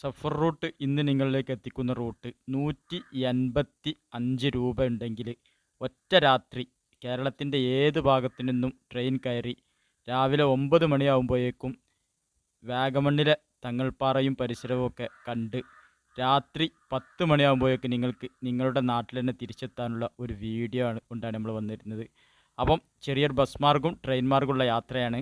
Zafar root ഇന്ന് നിങ്ങളിലേക്ക് എത്തിക്കുന്ന റൂട്ട് നൂറ്റി എൺപത്തി അഞ്ച് രൂപ ഉണ്ടെങ്കിൽ ഒറ്റ രാത്രി കേരളത്തിന്റെ ഏത് ഭാഗത്തു നിന്നും ട്രെയിൻ കയറി രാവിലെ ഒമ്പത് മണിയാകുമ്പോഴേക്കും വാഗമണ്ണിലെ തങ്ങൾപ്പാറയും പരിസരവും ഒക്കെ കണ്ട് രാത്രി പത്ത് മണിയാകുമ്പോഴേക്ക് നിങ്ങൾക്ക് നിങ്ങളുടെ നാട്ടിൽ തന്നെ തിരിച്ചെത്താനുള്ള ഒരു വീഡിയോ ആണ് കൊണ്ടാണ് നമ്മൾ വന്നിരുന്നത്. അപ്പം ചെറിയൊരു ബസ് മാർഗവും ട്രെയിൻ മാർഗമുള്ള യാത്രയാണ്.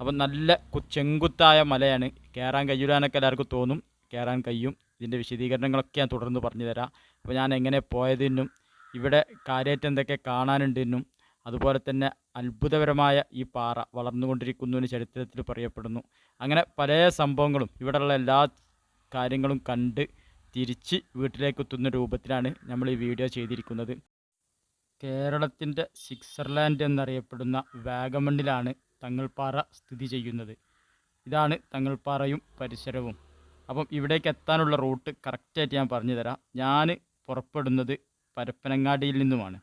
അപ്പം നല്ല ചെങ്കുത്തായ മലയാണ്. കയറാൻ കഴിയൂലാന്നൊക്കെ എല്ലാവർക്കും തോന്നും. കയറാൻ കഴിയും. ഇതിന്റെ വിശദീകരണങ്ങളൊക്കെ ഞാൻ തുടർന്ന് പറഞ്ഞു തരാം. അപ്പോൾ ഞാൻ എങ്ങനെ പോയതിനും ഇവിടെ കാര്യമായിട്ട് എന്തൊക്കെ കാണാനുണ്ടെന്നും അതുപോലെ തന്നെ അത്ഭുതകരമായ ഈ പാറ വളർന്നുകൊണ്ടിരിക്കുന്നു എന്ന് ചരിത്രത്തിൽ പറയപ്പെടുന്നു. അങ്ങനെ പല സംഭവങ്ങളും ഇവിടെയുള്ള എല്ലാ കാര്യങ്ങളും കണ്ട് തിരിച്ച് വീട്ടിലേക്ക് എത്തുന്ന രൂപത്തിലാണ് നമ്മൾ ഈ വീഡിയോ ചെയ്തിരിക്കുന്നത്. കേരളത്തിന്റെ സ്വിറ്റ്സർലാൻഡ് എന്നറിയപ്പെടുന്ന വാഗമണ്ണിലാണ് തങ്ങൾപ്പാറ സ്ഥിതി ചെയ്യുന്നത്. ഇതാണ് തങ്ങൾപ്പാറയും പരിസരവും. അപ്പം ഇവിടേക്ക് എത്താനുള്ള റൂട്ട് കറക്റ്റായിട്ട് ഞാൻ പറഞ്ഞു തരാം. ഞാൻ പുറപ്പെടുന്നത് പരപ്പനങ്ങാടിയിൽ നിന്നുമാണ്.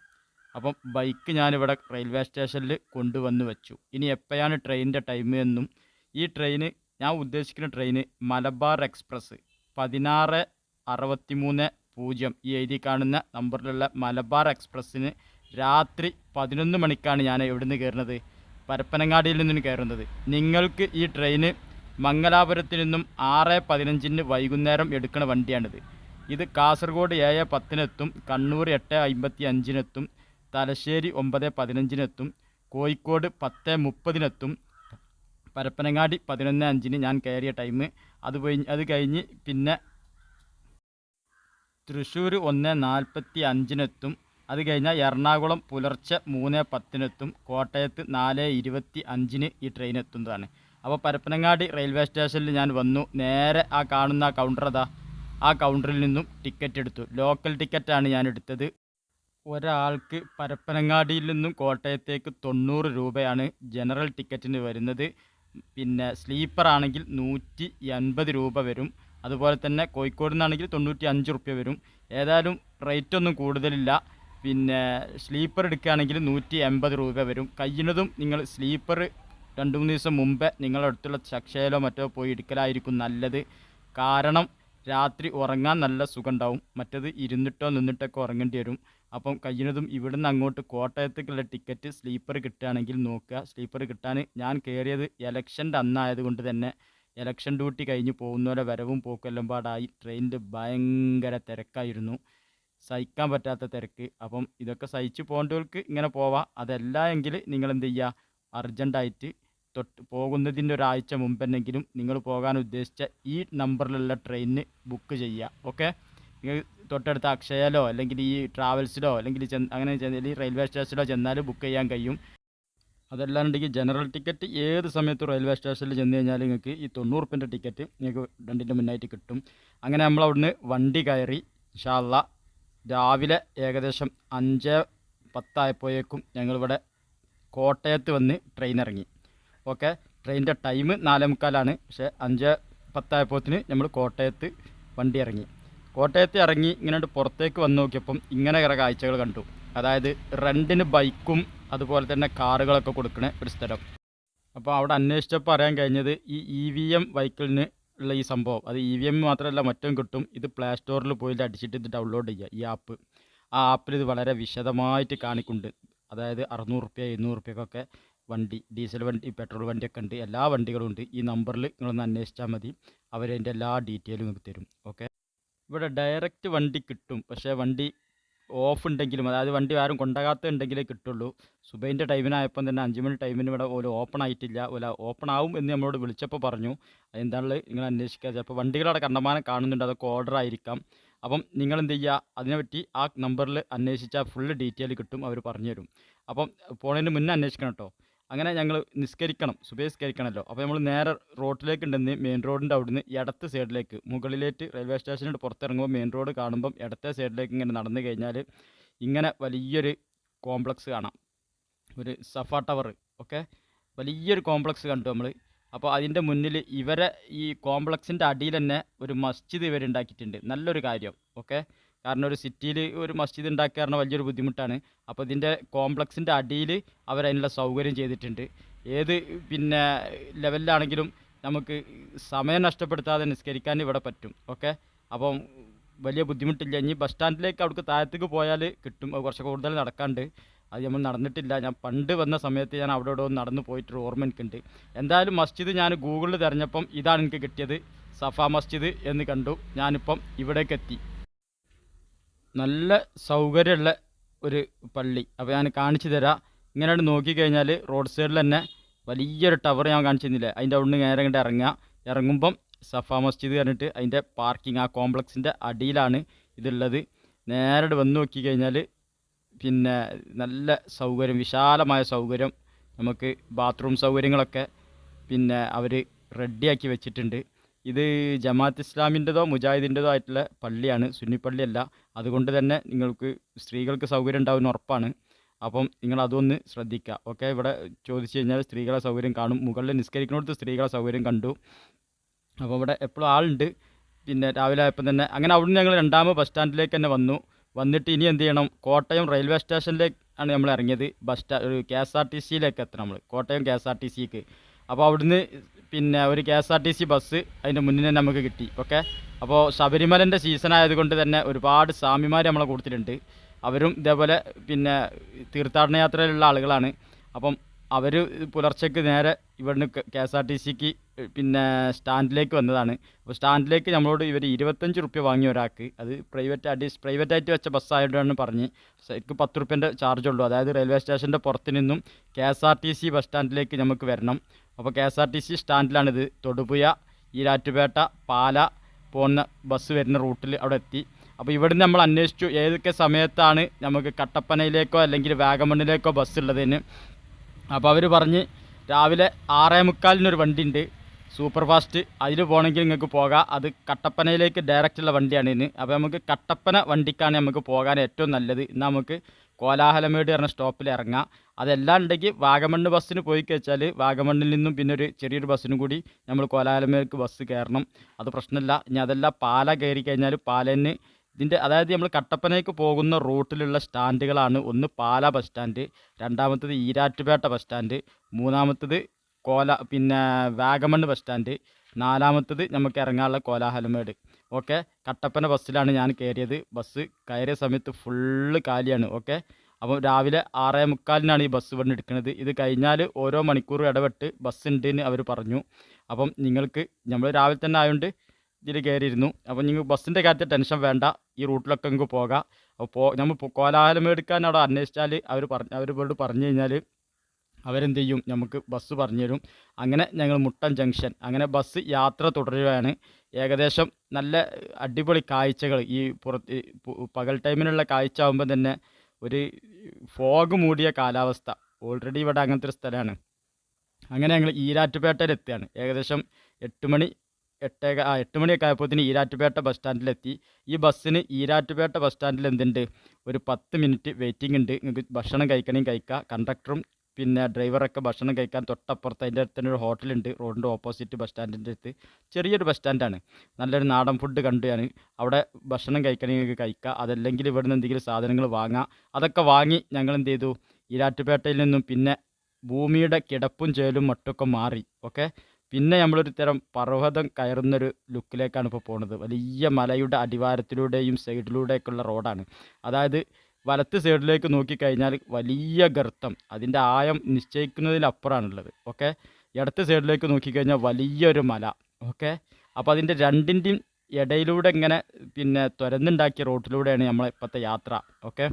അപ്പം ബൈക്ക് ഞാനിവിടെ റെയിൽവേ സ്റ്റേഷനിൽ കൊണ്ടുവന്ന് വെച്ചു. ഇനി എപ്പോഴാണ് ട്രെയിനിന്റെ ടൈം എന്നും ഈ ട്രെയിന് ഞാൻ ഉദ്ദേശിക്കുന്ന ട്രെയിന് മലബാർ എക്സ്പ്രസ് പതിനാറ് അറുപത്തി മൂന്ന് പൂജ്യം ഈ എഴുതി കാണുന്ന നമ്പറിലുള്ള മലബാർ എക്സ്പ്രസ്സിന് രാത്രി പതിനൊന്ന് മണിക്കാണ് ഞാൻ എവിടുന്ന് കയറുന്നത്. പരപ്പനങ്ങാടിയിൽ നിന്നും കയറുന്നത്. നിങ്ങൾക്ക് ഈ ട്രെയിന് മംഗലാപുരത്ത് നിന്നും ആറ് പതിനഞ്ചിന് വൈകുന്നേരം എടുക്കുന്ന വണ്ടിയാണിത്. ഇത് കാസർഗോഡ് ഏഴ് പത്തിനെത്തും കണ്ണൂർ എട്ട് അമ്പത്തി അഞ്ചിനെത്തും തലശ്ശേരി ഒമ്പത് പതിനഞ്ചിനെത്തും കോഴിക്കോട് പത്ത് മുപ്പതിനെത്തും പരപ്പനങ്ങാടി പതിനൊന്ന് അഞ്ചിന് ഞാൻ കയറിയ ടൈം. അത് കഴിഞ്ഞ് അത് കഴിഞ്ഞ് പിന്നെ തൃശ്ശൂർ ഒന്ന് നാൽപ്പത്തി അഞ്ചിനെത്തും അത് കഴിഞ്ഞാൽ എറണാകുളം പുലർച്ചെ മൂന്ന് പത്തിനെത്തും കോട്ടയത്ത് നാല് ഇരുപത്തി അഞ്ചിന് ഈ ട്രെയിൻ എത്തുന്നതാണ്. അപ്പോൾ പരപ്പനങ്ങാടി റെയിൽവേ സ്റ്റേഷനിൽ ഞാൻ വന്നു. നേരെ ആ കാണുന്ന കൗണ്ടർ അതാ. ആ കൗണ്ടറിൽ നിന്നും ടിക്കറ്റ് എടുത്തു. ലോക്കൽ ടിക്കറ്റാണ് ഞാൻ എടുത്തത്. ഒരാൾക്ക് പരപ്പനങ്ങാടിയിൽ നിന്നും കോട്ടയത്തേക്ക് തൊണ്ണൂറ് രൂപയാണ് ജനറൽ ടിക്കറ്റിന് വരുന്നത്. പിന്നെ സ്ലീപ്പർ ആണെങ്കിൽ നൂറ്റി എൺപത് രൂപ വരും. അതുപോലെ തന്നെ കോഴിക്കോട് നിന്നാണെങ്കിൽ തൊണ്ണൂറ്റി അഞ്ച് റുപ്യ വരും. ഏതായാലും റേറ്റ് ഒന്നും കൂടുതലില്ല. പിന്നെ സ്ലീപ്പർ എടുക്കുകയാണെങ്കിൽ നൂറ്റി എൺപത് രൂപ വരും. കഴിയുന്നതും നിങ്ങൾ സ്ലീപ്പർ രണ്ട് മൂന്ന് ദിവസം മുമ്പേ നിങ്ങളുടെ അടുത്തുള്ള ചക്ഷയിലോ മറ്റോ പോയി എടുക്കലായിരിക്കും നല്ലത്. കാരണം രാത്രി ഉറങ്ങാൻ നല്ല സുഖം ഉണ്ടാവും മറ്റത് ഇരുന്നിട്ടോ നിന്നിട്ടൊക്കെ ഉറങ്ങേണ്ടി വരും. അപ്പം കഴിയുന്നതും ഇവിടുന്ന് അങ്ങോട്ട് കോട്ടയത്തേക്കുള്ള ടിക്കറ്റ് സ്ലീപ്പർ കിട്ടുകയാണെങ്കിൽ നോക്കുക. സ്ലീപ്പർ കിട്ടാൻ ഞാൻ കയറിയത് ഇലക്ഷന്റെ അന്നായതുകൊണ്ട് തന്നെ. ഇലക്ഷൻ ഡ്യൂട്ടി കഴിഞ്ഞ് പോകുന്നവരെ വരവും പോക്കെല്ലാം പാടായി. ട്രെയിനിൽ ഭയങ്കര തിരക്കായിരുന്നു. സഹിക്കാൻ പറ്റാത്ത തിരക്ക്. അപ്പം ഇതൊക്കെ സഹിച്ച് പോകേണ്ടവർക്ക് ഇങ്ങനെ പോവാം. അതല്ല എങ്കിൽ നിങ്ങൾ എന്ത് ചെയ്യുക? അർജന്റായിട്ട് തൊട്ട് പോകുന്നതിന്റെ ഒരാഴ്ച മുമ്പെന്നെങ്കിലും നിങ്ങൾ പോകാൻ ഉദ്ദേശിച്ച ഈ നമ്പറിലുള്ള ട്രെയിനിന് ബുക്ക് ചെയ്യുക ഓക്കെ? നിങ്ങൾ തൊട്ടടുത്ത അക്ഷയയിലോ അല്ലെങ്കിൽ ഈ ട്രാവൽസിലോ അല്ലെങ്കിൽ അങ്ങനെ ചെന്നാൽ ഈ റെയിൽവേ സ്റ്റേഷനിലോ ചെന്നാൽ ബുക്ക് ചെയ്യാൻ കഴിയും. അതല്ലാണ്ടെങ്കിൽ ജനറൽ ടിക്കറ്റ് ഏത് സമയത്ത് റെയിൽവേ സ്റ്റേഷനിൽ ചെന്ന് കഴിഞ്ഞാൽ നിങ്ങൾക്ക് ഈ തൊണ്ണൂറ് റുപ്യന്റെ ടിക്കറ്റ് നിങ്ങൾക്ക് രണ്ടിന്റെ മുന്നായിട്ട് കിട്ടും. അങ്ങനെ നമ്മൾ അവിടുന്ന് വണ്ടി കയറി ഷാള്ള രാവിലെ ഏകദേശം അഞ്ച് പത്തായപ്പോഴേക്കും ഞങ്ങളിവിടെ കോട്ടയത്ത് വന്ന് ട്രെയിൻ ഇറങ്ങി ഓക്കെ. ട്രെയിനിന്റെ ടൈം നാലേ മുക്കാലാണ് പക്ഷേ അഞ്ച് പത്തായപ്പോത്തിന് നമ്മൾ കോട്ടയത്ത് വണ്ടി ഇറങ്ങി. കോട്ടയത്ത് ഇറങ്ങി ഇങ്ങനെ പുറത്തേക്ക് വന്ന് നോക്കിയപ്പം ഇങ്ങനെ കുറേ കാഴ്ചകൾ കണ്ടു. അതായത് റെന്റിന് ബൈക്കും അതുപോലെ തന്നെ കാറുകളൊക്കെ കൊടുക്കുന്ന ഒരു സ്ഥലം. അപ്പോൾ അവിടെ അന്വേഷിച്ചപ്പോൾ അറിയാൻ കഴിഞ്ഞത് ഈ ഇ വി എം വൈക്കിളിന് ഉള്ള ഈ സംഭവം. അത് ഇ വി എം മാത്രമല്ല മറ്റും കിട്ടും. ഇത് പ്ലേ സ്റ്റോറിൽ പോയിട്ട് അടിച്ചിട്ട് ഇത് ഡൗൺലോഡ് ചെയ്യുക. ഈ ആപ്പ്. ആ ആപ്പിൽ ഇത് വളരെ വിശദമായിട്ട് കാണിക്കുന്നുണ്ട്. അതായത് അറുന്നൂറ് റുപ്യ എഴുന്നൂറ് റുപ്യക്കൊക്കെ വണ്ടി ഡീസൽ വണ്ടി പെട്രോൾ വണ്ടിയൊക്കെ ഉണ്ട്. എല്ലാ വണ്ടികളും ഉണ്ട്. ഈ നമ്പറിൽ നിങ്ങളൊന്ന് അന്വേഷിച്ചാൽ മതി. അവരതിന്റെ എല്ലാ ഡീറ്റെയിലും നിങ്ങൾക്ക് തരും. ഓക്കെ? ഇവിടെ ഡയറക്റ്റ് വണ്ടി കിട്ടും. പക്ഷേ വണ്ടി ഓഫ് ഉണ്ടെങ്കിലും അതായത് വണ്ടി ആരും കൊണ്ടാകാത്ത ഉണ്ടെങ്കിലേ കിട്ടുള്ളൂ. സുബൈന്റെ ടൈമിനായപ്പം തന്നെ അഞ്ച് മണി ടൈമിന് ഇവിടെ ഒരു ഓപ്പൺ ആയിട്ടില്ല. ഓല ഓപ്പൺ ആവും എന്ന് നമ്മളോട് വിളിച്ചപ്പോൾ പറഞ്ഞു. അതെന്താണുള്ളത്? നിങ്ങൾ അന്വേഷിക്കുക ചിലപ്പോൾ വണ്ടികളവിടെ കണ്ടമാനം കാണുന്നുണ്ട്. അതൊക്കെ ഓർഡർ ആയിരിക്കാം. അപ്പം നിങ്ങൾ എന്ത് ചെയ്യുക? അതിനെപ്പറ്റി ആ നമ്പറിൽ അന്വേഷിച്ചാൽ ഫുള്ള് ഡീറ്റെയിൽ കിട്ടും. അവർ പറഞ്ഞു തരും. അപ്പം പോണതിന് മുന്നേ അന്വേഷിക്കണം കേട്ടോ. അങ്ങനെ ഞങ്ങൾ നിസ്കരിക്കണം സുബഹിസ്കരിക്കണമല്ലോ അപ്പോൾ നമ്മൾ നേരെ റോഡിലേക്ക് ഉണ്ടെന്ന് മെയിൻ റോഡിന്റെ അവിടുന്ന് ഇടത്ത് സൈഡിലേക്ക് മുകളിലേക്ക് റെയിൽവേ സ്റ്റേഷനിൽ പുറത്തിറങ്ങുമ്പോൾ മെയിൻ റോഡ് കാണുമ്പം ഇടത്തെ സൈഡിലേക്ക് ഇങ്ങനെ നടന്നു കഴിഞ്ഞാൽ ഇങ്ങനെ വലിയൊരു കോംപ്ലക്സ് കാണാം. ഒരു സഫ ടവർ ഓക്കെ? വലിയൊരു കോംപ്ലക്സ് കണ്ടു നമ്മൾ അപ്പോൾ അതിന്റെ മുന്നിൽ ഇവരെ ഈ കോംപ്ലക്സിന്റെ അടിയിൽ തന്നെ ഒരു മസ്ജിദ് ഇവരുണ്ടാക്കിയിട്ടുണ്ട് നല്ലൊരു കാര്യം ഓക്കെ? കാരണം ഒരു സിറ്റിയിൽ ഒരു മസ്ജിദ് ഉണ്ടാക്കുക പറഞ്ഞാൽ വലിയൊരു ബുദ്ധിമുട്ടാണ്. അപ്പോൾ ഇതിന്റെ കോംപ്ലക്സിന്റെ അടിയിൽ അവരതിനുള്ള സൗകര്യം ചെയ്തിട്ടുണ്ട്. ഏത് പിന്നെ ലെവലിലാണെങ്കിലും നമുക്ക് സമയം നഷ്ടപ്പെടുത്താതെ നിസ്കരിക്കാൻ ഇവിടെ പറ്റും. ഓക്കെ അപ്പം വലിയ ബുദ്ധിമുട്ടില്ല. ഇനി ബസ് സ്റ്റാൻഡിലേക്ക് അവിടേക്ക് താഴത്തേക്ക് പോയാൽ കിട്ടും. കുറച്ച് കൂടുതൽ നടക്കാണ്ട്. അത് നമ്മൾ നടന്നിട്ടില്ല. ഞാൻ പണ്ട് വന്ന സമയത്ത് ഞാൻ അവിടെ ഇവിടെ നടന്നു പോയിട്ടൊരു ഓർമ്മ എനിക്കുണ്ട്. എന്തായാലും മസ്ജിദ് ഞാൻ ഗൂഗിളിൽ തിരഞ്ഞപ്പം ഇതാണ് എനിക്ക് കിട്ടിയത്. സഫ മസ്ജിദ് എന്ന് കണ്ടു. ഞാനിപ്പം ഇവിടേക്ക് എത്തി. നല്ല സൗകര്യമുള്ള ഒരു പള്ളി. അപ്പോൾ ഞാൻ കാണിച്ചു തരാം. ഇങ്ങനെ നോക്കിക്കഴിഞ്ഞാൽ റോഡ് സൈഡിൽ തന്നെ വലിയൊരു ടവർ ഞാൻ കാണിച്ചു തന്നില്ലേ അതിന്റെ അവിടുന്ന് നേരെ ഇങ്ങോട്ട് ഇറങ്ങുക ഇറങ്ങുമ്പം സഫ മസ്ജിദ് പറഞ്ഞിട്ട് അതിന്റെ പാർക്കിംഗ് ആ കോംപ്ലക്സിന്റെ അടിയിലാണ് ഇതുള്ളത്. നേരെ വന്ന് നോക്കിക്കഴിഞ്ഞാൽ പിന്നെ നല്ല സൗകര്യം വിശാലമായ സൗകര്യം. നമുക്ക് ബാത്റൂം സൗകര്യങ്ങളൊക്കെ പിന്നെ അവർ റെഡിയാക്കി വെച്ചിട്ടുണ്ട്. ഇത് ജമാഅത്ത് ഇസ്ലാമിന്റെതോ മുജാഹിദിന്റെതോ ആയിട്ടുള്ള പള്ളിയാണ് സുന്നി പള്ളിയല്ല. അതുകൊണ്ട് തന്നെ നിങ്ങൾക്ക് സ്ത്രീകൾക്ക് സൗകര്യം ഉണ്ടാവുമെന്ന് ഉറപ്പാണ്. അപ്പം നിങ്ങൾ അതൊന്ന് ശ്രദ്ധിക്കുക. ഓക്കെ? ഇവിടെ ചോദിച്ചു കഴിഞ്ഞാൽ സ്ത്രീകളെ സൗകര്യം കാണും. മുകളിൽ നിസ്കരിക്കുന്നിടത്ത് സ്ത്രീകളെ സൗകര്യം കണ്ടു. അപ്പോൾ ഇവിടെ എപ്പോഴും ആളുണ്ട്. പിന്നെ രാവിലെ ആയപ്പോൾ തന്നെ അങ്ങനെ അവിടുന്ന് ഞങ്ങൾ രണ്ടാമത് ബസ് സ്റ്റാൻഡിലേക്ക് തന്നെ വന്നു. വന്നിട്ട് ഇനി എന്ത് ചെയ്യണം? കോട്ടയം റെയിൽവേ സ്റ്റേഷനിലേക്ക് ആണ് നമ്മൾ ഇറങ്ങിയത്. ബസ് സ്റ്റാ കെ എസ് ആർ ടി സിയിലേക്ക് എത്തണം നമ്മൾ Kottayam K S R T സിക്ക്. അപ്പോൾ അവിടുന്ന് പിന്നെ ഒരു K S R T C bus അതിന്റെ മുന്നിൽ തന്നെ നമുക്ക് കിട്ടി ഓക്കെ അപ്പോൾ ശബരിമലന്റെ സീസൺ ആയതുകൊണ്ട് തന്നെ ഒരുപാട് സ്വാമിമാർ നമ്മളെ കൊടുത്തിട്ടുണ്ട് അവരും ഇതേപോലെ പിന്നെ തീർത്ഥാടന യാത്രയിലുള്ള ആളുകളാണ്. അപ്പം അവർ പുലർച്ചയ്ക്ക് നേരെ ഇവിടുന്ന് കെ എസ് ആർ ടി സിക്ക് പിന്നെ സ്റ്റാൻഡിലേക്ക് വന്നതാണ്. അപ്പോൾ സ്റ്റാൻഡിലേക്ക് നമ്മളോട് ഇവർ ഇരുപത്തഞ്ച് റുപ്യ വാങ്ങിയ ഒരാൾക്ക് അത് പ്രൈവറ്റ് അഡീസ് പ്രൈവറ്റായിട്ട് വെച്ച ബസ്സായിട്ടാണ് പറഞ്ഞ് ശരിക്കും പത്ത് റുപ്യന്റെ ചാർജ് ഉള്ളൂ. അതായത് റെയിൽവേ സ്റ്റേഷന്റെ പുറത്ത് നിന്നും K S R T C bus സ്റ്റാൻഡിലേക്ക് നമുക്ക് വരണം. അപ്പോൾ K S R T C സ്റ്റാൻഡിലാണിത്. Thodupuzha Erattupetta Pala പോകുന്ന ബസ് വരുന്ന റൂട്ടിൽ അവിടെ എത്തി. അപ്പോൾ ഇവിടുന്ന് നമ്മൾ അന്വേഷിച്ചു ഏതൊക്കെ സമയത്താണ് നമുക്ക് കട്ടപ്പനയിലേക്കോ അല്ലെങ്കിൽ വാഗമണ്ണിലേക്കോ ബസ് ഉള്ളതിന് അപ്പോൾ അവർ പറഞ്ഞ് രാവിലെ ആറേ മുക്കാലിനൊരു വണ്ടി ഉണ്ട് സൂപ്പർ ഫാസ്റ്റ് അതിൽ പോകണമെങ്കിൽ നിങ്ങൾക്ക് പോകാം. അത് കട്ടപ്പനയിലേക്ക് ഡയറക്റ്റ് ഉള്ള വണ്ടിയാണ് ഇന്ന് അപ്പോൾ നമുക്ക് കട്ടപ്പന വണ്ടിക്കാണ് നമുക്ക് പോകാൻ ഏറ്റവും നല്ലത്. ഇന്ന് നമുക്ക് കോലാഹലമേട് പറഞ്ഞ സ്റ്റോപ്പിൽ ഇറങ്ങുക അതെല്ലാം ഉണ്ടെങ്കിൽ വാഗമണ്ണ് ബസ്സിന് പോയി കഴിച്ചാൽ വാഗമണ്ണിൽ നിന്നും പിന്നെ ഒരു ചെറിയൊരു ബസ്സിനും കൂടി നമ്മൾ കോലാഹലമേക്ക് ബസ് കയറണം. അത് പ്രശ്നമില്ല ഇനി അതെല്ലാം പാല കയറി കഴിഞ്ഞാൽ പാലന് ഇതിന്റെ അതായത് നമ്മൾ കട്ടപ്പനയ്ക്ക് പോകുന്ന റൂട്ടിലുള്ള സ്റ്റാൻഡുകളാണ്. ഒന്ന് പാല ബസ് സ്റ്റാൻഡ് രണ്ടാമത്തത് ഈരാറ്റുപേട്ട ബസ് സ്റ്റാൻഡ് മൂന്നാമത്തത് കോല പിന്നെ വാഗമണ്ണ് ബസ് സ്റ്റാൻഡ് നാലാമത്തത് നമുക്ക് ഇറങ്ങാനുള്ള കോലാഹലമേട്. ഓക്കെ? കട്ടപ്പന ബസ്സിലാണ് ഞാൻ കയറിയത്. ബസ് കയറിയ സമയത്ത് ഫുള്ള് കാലിയാണ്. ഓക്കെ? അപ്പോൾ രാവിലെ ആറേ മുക്കാലിനാണ് ഈ ബസ് ഇവിടെ എടുക്കുന്നത് ഇത് കഴിഞ്ഞാൽ ഓരോ മണിക്കൂർ ഇടപെട്ട് ബസ് ഉണ്ടെന്ന് അവർ പറഞ്ഞു. അപ്പം നിങ്ങൾക്ക് നമ്മൾ രാവിലെ തന്നെ ആയതുകൊണ്ട് ഇതിൽ കയറിയിരുന്നു. അപ്പോൾ നിങ്ങൾ ബസ്സിന്റെ കാര്യത്തിൽ ടെൻഷൻ വേണ്ട. ഈ റൂട്ടിലൊക്കെ നിങ്ങൾക്ക് പോകാം. അപ്പോൾ പോ നമ്മൾ കോലാഹലം എടുക്കാൻ അവിടെ അന്വേഷിച്ചാൽ അവർ പറഞ്ഞ് അവരോട് പറഞ്ഞു കഴിഞ്ഞാൽ അവരെന്ത് ചെയ്യും? നമുക്ക് ബസ് പറഞ്ഞു തരും. അങ്ങനെ ഞങ്ങൾ മുട്ടൻ ജംഗ്ഷൻ അങ്ങനെ ബസ് യാത്ര തുടരുകയാണ്. ഏകദേശം നല്ല അടിപൊളി കാഴ്ചകൾ. ഈ പുറത്ത് പകൽ ടൈമിനുള്ള കാഴ്ച ആകുമ്പോൾ തന്നെ ഒരു ഫോഗ് മൂടിയ കാലാവസ്ഥ. ഓൾറെഡി ഇവിടെ അങ്ങനത്തെ ഒരു സ്ഥലമാണ്. അങ്ങനെ ഞങ്ങൾ ഈരാറ്റുപേട്ടയിൽ എത്തുകയാണ് ഏകദേശം എട്ട് മണി എട്ടേക ആ എട്ട് മണിയൊക്കെ ആയപ്പോഴത്തേന് ഈരാറ്റുപേട്ട ബസ് സ്റ്റാൻഡിലെത്തി. ഈ ബസ്സിന് ഈരാറ്റുപേട്ട ബസ് സ്റ്റാൻഡിൽ എന്തുണ്ട് ഒരു പത്ത് മിനിറ്റ് വെയിറ്റിംഗ് ഉണ്ട്. നിങ്ങൾക്ക് ഭക്ഷണം കഴിക്കണമെങ്കിൽ കഴിക്കാം. കണ്ടക്ടറും പിന്നെ ഡ്രൈവറൊക്കെ ഭക്ഷണം കഴിക്കാൻ തൊട്ടപ്പുറത്ത് അതിന്റെ അടുത്ത് തന്നെ ഒരു ഹോട്ടലുണ്ട് റോഡിന്റെ ഓപ്പോസിറ്റ് ബസ് സ്റ്റാൻഡിന്റെ അടുത്ത്. ചെറിയൊരു ബസ് സ്റ്റാൻഡാണ്. നല്ലൊരു നാടൻ ഫുഡ് കണ്ടു ഞാൻ അവിടെ ഭക്ഷണം കഴിക്കണമെങ്കിൽ കഴിക്കുക. അതല്ലെങ്കിൽ അതല്ലെങ്കിൽ ഇവിടുന്ന് എന്തെങ്കിലും സാധനങ്ങൾ വാങ്ങാം. അതൊക്കെ വാങ്ങി ഞങ്ങൾ എന്ത് ചെയ്തു? ഈരാറ്റുപേട്ടയിൽ നിന്നും പിന്നെ ഭൂമിയുടെ കിടപ്പും ചേലും മട്ടൊക്കെ മാറി. ഓക്കെ? പിന്നെ നമ്മളൊരു തരം പർവതം കയറുന്നൊരു ലുക്കിലേക്കാണ് ഇപ്പോൾ പോകുന്നത് വലിയ മലയുടെ അടിവാരത്തിലൂടെയും സൈഡിലൂടെയൊക്കെയുള്ള റോഡാണ്. അതായത് വലത്ത് സൈഡിലേക്ക് നോക്കിക്കഴിഞ്ഞാൽ വലിയ ഗർത്തം. അതിന്റെ ആയം നിശ്ചയിക്കുന്നതിലപ്പുറമാണുള്ളത്. ഓക്കെ? ഇടത്ത് സൈഡിലേക്ക് നോക്കിക്കഴിഞ്ഞാൽ വലിയൊരു മല. ഓക്കെ? അപ്പോൾ അതിന്റെ രണ്ടിന്റെയും ഇടയിലൂടെ ഇങ്ങനെ പിന്നെ തുരന്നുണ്ടാക്കിയ റോട്ടിലൂടെയാണ് നമ്മളെ ഇപ്പോഴത്തെ യാത്ര. ഓക്കെ?